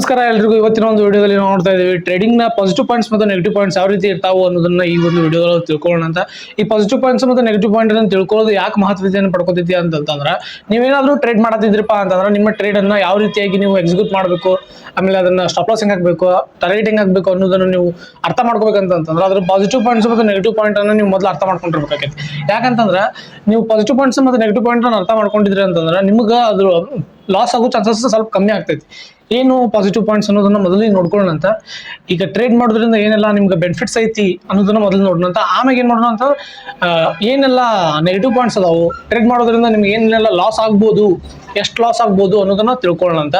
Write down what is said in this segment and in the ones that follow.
ನಮಸ್ಕಾರ ಎಲ್ರಿಗೂ. ಇವತ್ತಿನ ಒಂದು ವಿಡಿಯೋದಲ್ಲಿ ನೋಡ್ತಾ ಇದ್ದೀವಿ ಟ್ರೇಡಿಂಗ್ನ ಪಾಸಿಟಿವ್ ಪಾಯಿಂಟ್ಸ್ ಮತ್ತು ನೆಗೆಟಿವ್ ಪಾಯಿಂಟ್ಸ್ ಯಾವ ರೀತಿ ಇರ್ತಾವೆ ಅನ್ನೋದನ್ನ ಈ ಒಂದು ವಿಡಿಯೋದಲ್ಲಿ ತಿಳ್ಕೊಳ್ಳೋಣ ಅಂತ. ಈ ಪಾಸಿಟಿವ್ ಪಾಯಿಂಟ್ಸ್ ಮತ್ತು ನೆಗೆಟಿವ್ ಪಾಯಿಂಟ್ ಅನ್ನು ತಿಳ್ಕೊಳ್ಳೋದು ಯಾಕೆ ಮಹತ್ವತೆಯನ್ನು ಪಡ್ಕೋತೈತಿ ಅಂತಂದ್ರೆ ನೀವೇನಾದ್ರೂ ಟ್ರೇಡ್ ಮಾಡತ್ತಿದ್ರಪ್ಪ ಅಂತಂದ್ರೆ, ನಿಮ್ಮ ಟ್ರೇಡ್ ಅನ್ನು ಯಾವ ರೀತಿಯಾಗಿ ನೀವು ಎಕ್ಸಿಕ್ಯೂಟ್ ಮಾಡಬೇಕು, ಆಮೇಲೆ ಅದನ್ನ ಸ್ಟಾಪ್ ಲಾಸ್ ಹೆಂಗೆ ಹಾಕಬೇಕು ಟಾರ್ಗೆಟ್ ಹೆಂಗ್ ಹಾಕಬೇಕು ಅನ್ನೋದನ್ನು ನೀವು ಅರ್ಥ ಮಾಡ್ಕೋಬೇಕಂತಂದ್ರೆ ಅದ್ರ ಪಾಸಿಟಿವ್ ಪಾಯಿಂಟ್ಸ್ ಮತ್ತು ನೆಗೆಟಿವ್ ಪಾಯಿಂಟ್ ಅನ್ನು ನೀವು ಮೊದಲು ಅರ್ಥ ಮಾಡ್ಕೊಂಡಿರ್ಬೇಕಾಗೈತಿ. ಯಾಕಂತಂದ್ರೆ, ನೀವು ಪಾಸಿಟಿವ್ ಪಾಯಿಂಟ್ಸ್ ಮತ್ತು ನೆಗೆಟಿವ್ ಪಾಯಿಂಟ್ ಅನ್ನು ಅರ್ಥ ಮಾಡ್ಕೊಂಡಿದ್ರಿ ಅಂತಂದ್ರೆ, ನಿಮ್ಗೆ ಅದ್ರ ಲಾಸ್ ಆಗೋ ಚಾನ್ಸಸ್ ಸ್ವಲ್ಪ ಕಮ್ಮಿ ಆಗ್ತೈತಿ. ಏನು ಪಾಸಿಟಿವ್ ಪಾಯಿಂಟ್ಸ್ ಅನ್ನೋದನ್ನ ಮೊದಲು ನೋಡ್ಕೊಳ್ಳೋಣ ಅಂತ. ಈಗ ಟ್ರೇಡ್ ಮಾಡೋದ್ರಿಂದ ಏನೆಲ್ಲ ನಿಮ್ಗೆ ಬೆನಿಫಿಟ್ಸ್ ಐತಿ ಅನ್ನೋದನ್ನ ಮೊದಲು ನೋಡೋಣ ಅಂತ. ಆಮೇಲೆ ಏನು ಮಾಡೋಣ ಅಂತ ಏನೆಲ್ಲ ನೆಗೆಟಿವ್ ಪಾಯಿಂಟ್ಸ್ ಅದಾವು ಟ್ರೇಡ್ ಮಾಡೋದ್ರಿಂದ ನಿಮ್ಗೆ ಏನೆಲ್ಲ ಲಾಸ್ ಆಗ್ಬೋದು, ಎಷ್ಟು ಲಾಸ್ ಆಗ್ಬೋದು ಅನ್ನೋದನ್ನ ತಿಳ್ಕೊಳ್ಳೋಣ ಅಂತ.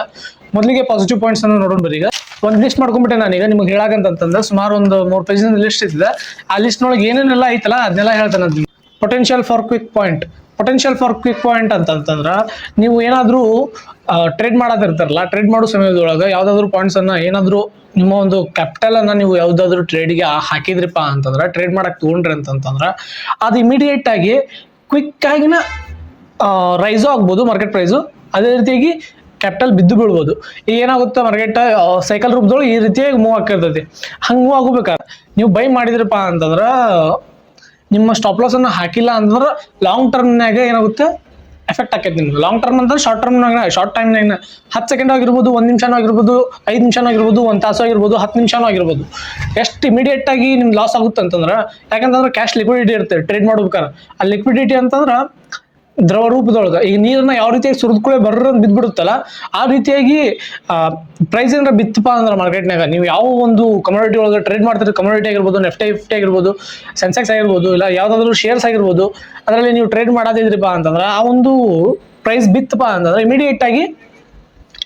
ಮೊದಲಿಗೆ ಪಾಸಿಟಿವ್ ಪಾಯಿಂಟ್ಸ್ ಅನ್ನ ನೋಡೋಣ ಬರೀ ಈಗ. ಒಂದು ಲಿಸ್ಟ್ ಮಾಡ್ಕೊಂಡ್ಬಿಟ್ಟೆ ನಾನೀಗ ನಿಮ್ಗೆ ಹೇಳಾಗಂತಂದ್ರೆ ಸುಮಾರು ಒಂದು ಮೂರು ಪೇಜಿನ ಲಿಸ್ಟ್ ಇದೆ ಆ ಲಿಸ್ಟ್ನೊಳಗೆ ಏನೇನೆಲ್ಲ ಐತಲ್ಲ, ಅದನ್ನೆಲ್ಲ ಹೇಳ್ತಾನೆ potential for quick point potential for quick point ಅಂತಂತಂದ್ರೆ ನೀವು ಏನಾದರೂ ಟ್ರೇಡ್ ಮಾಡೋದಿರ್ತಾರಲ್ಲ ಟ್ರೇಡ್ ಮಾಡೋ ಸಮಯದೊಳಗೆ ಯಾವುದಾದ್ರೂ ಪಾಯಿಂಟ್ಸನ್ನು ಏನಾದರೂ ನಿಮ್ಮ ಒಂದು ಕ್ಯಾಪಿಟಲನ್ನು ನೀವು ಯಾವುದಾದ್ರೂ ಟ್ರೇಡ್ಗೆ ಹಾಕಿದ್ರಿಪ್ಪ ಅಂತಂದ್ರೆ ಟ್ರೇಡ್ ಮಾಡಕ್ಕೆ ತೊಗೊಂಡ್ರಿ ಅಂತಂತಂದ್ರೆ, ಅದು ಇಮಿಡಿಯೇಟ್ ಆಗಿ ಕ್ವಿಕ್ ಆಗಿನ ರೈಸು ಆಗ್ಬೋದು ಮಾರ್ಕೆಟ್ ಪ್ರೈಸು ಅದೇ ರೀತಿಯಾಗಿ ಕ್ಯಾಪಿಟಲ್ ಬಿದ್ದು ಬೀಳ್ಬೋದು. ಈಗ ಏನಾಗುತ್ತೆ ಮಾರ್ಕೆಟ್ ಸೈಕಲ್ ರೂಪದೊಳಗೆ ಈ ರೀತಿಯಾಗಿ ಮೂವ್ ಆಗ್ತಿರ್ತೈತಿ. ಹಂಗೆ ಮೂವ್ ಆಗಬೇಕಾದ್ರೆ, ನೀವು ಬೈ ಮಾಡಿದ್ರಪ್ಪ ಅಂತಂದ್ರೆ ನಿಮ್ಮ ಸ್ಟಾಪ್ ಲಾಸ್ ಅನ್ನು ಹಾಕಿಲ್ಲ ಅಂದ್ರೆ ಲಾಂಗ್ ಟರ್ಮ್ನಾಗ ಏನಾಗುತ್ತೆ? ಎಫೆಕ್ಟ್ ಆಕೈತೆ ನಿಮ್ಗೆ. ಲಾಂಗ್ ಟರ್ಮ್ ಅಂದ್ರೆ ಶಾರ್ಟ್ ಟರ್ಮ್ನಾಗ ಶಾರ್ಟ್ ಟೈಮ್ನಾಗ ಹತ್ತು ಸೆಕೆಂಡ್ ಆಗಿರ್ಬೋದು, ಒಂದು ನಿಮಿಷನೂ ಆಗಿರ್ಬೋದು, ಐದು ನಿಮಿಷನೂ ಆಗಿರ್ಬೋದು, ಒಂದು ತಾಸು ಆಗಿರ್ಬೋದು ಹತ್ತು ನಿಮಿಷನೂ ಆಗಿರ್ಬೋದು. ಎಷ್ಟು ಇಮಿಡಿಯೇಟ್ ಆಗಿ ನಿಮ್ಗೆ ಲಾಸ್ ಆಗುತ್ತೆ ಅಂತಂದ್ರೆ, ಯಾಕಂತಂದ್ರೆ ಕ್ಯಾಶ್ ಲಿಕ್ವಿಡಿಟಿ ಇರುತ್ತೆ ಟ್ರೇಡ್ ಮಾಡ್ಬೇಕಾರೆ ಆ ಲಿಕ್ವಿಡಿಟಿ ಅಂತಂದ್ರೆ ದ್ರವ ರೂಪದೊಳಗೆ. ಈಗ ನೀರನ್ನ ಯಾವ ರೀತಿಯಾಗಿ ಸುರಿದ್ಕೊಳ್ಳೆ ಬರ್ರ ಬಿದ್ದ್ಬಿಡುತ್ತಲ್ಲ ಆ ರೀತಿಯಾಗಿ ಪ್ರೈಸ್ ಏನಾರ ಬಿತ್ತಪ್ಪ ಅಂದ್ರೆ ಮಾರ್ಕೆಟ್ನಾಗ ನೀವು ಯಾವ ಒಂದು ಕಮ್ಯುನಿಟಿ ಒಳಗೆ ಟ್ರೇಡ್ ಮಾಡ್ತಿರೋ ಕಮ್ಯುನಿಟಿ ಆಗಿರ್ಬೋದು ನೆಫ್ಟಿ ಫಿಫ್ಟಿ ಆಗಿರ್ಬೋದು ಸೆನ್ಸೆಕ್ಸ್ ಆಗಿರ್ಬೋದು, ಇಲ್ಲ ಯಾವುದಾದ್ರೂ ಶೇರ್ಸ್ ಆಗಿರ್ಬೋದು, ಅದರಲ್ಲಿ ನೀವು ಟ್ರೇಡ್ ಮಾಡೋದಿದ್ರಿಪ್ಪ ಅಂತಂದ್ರೆ, ಆ ಒಂದು ಪ್ರೈಸ್ ಬಿತ್ತಪ್ಪ ಅಂತಂದ್ರೆ ಇಮಿಡಿಯೇಟ್ ಆಗಿ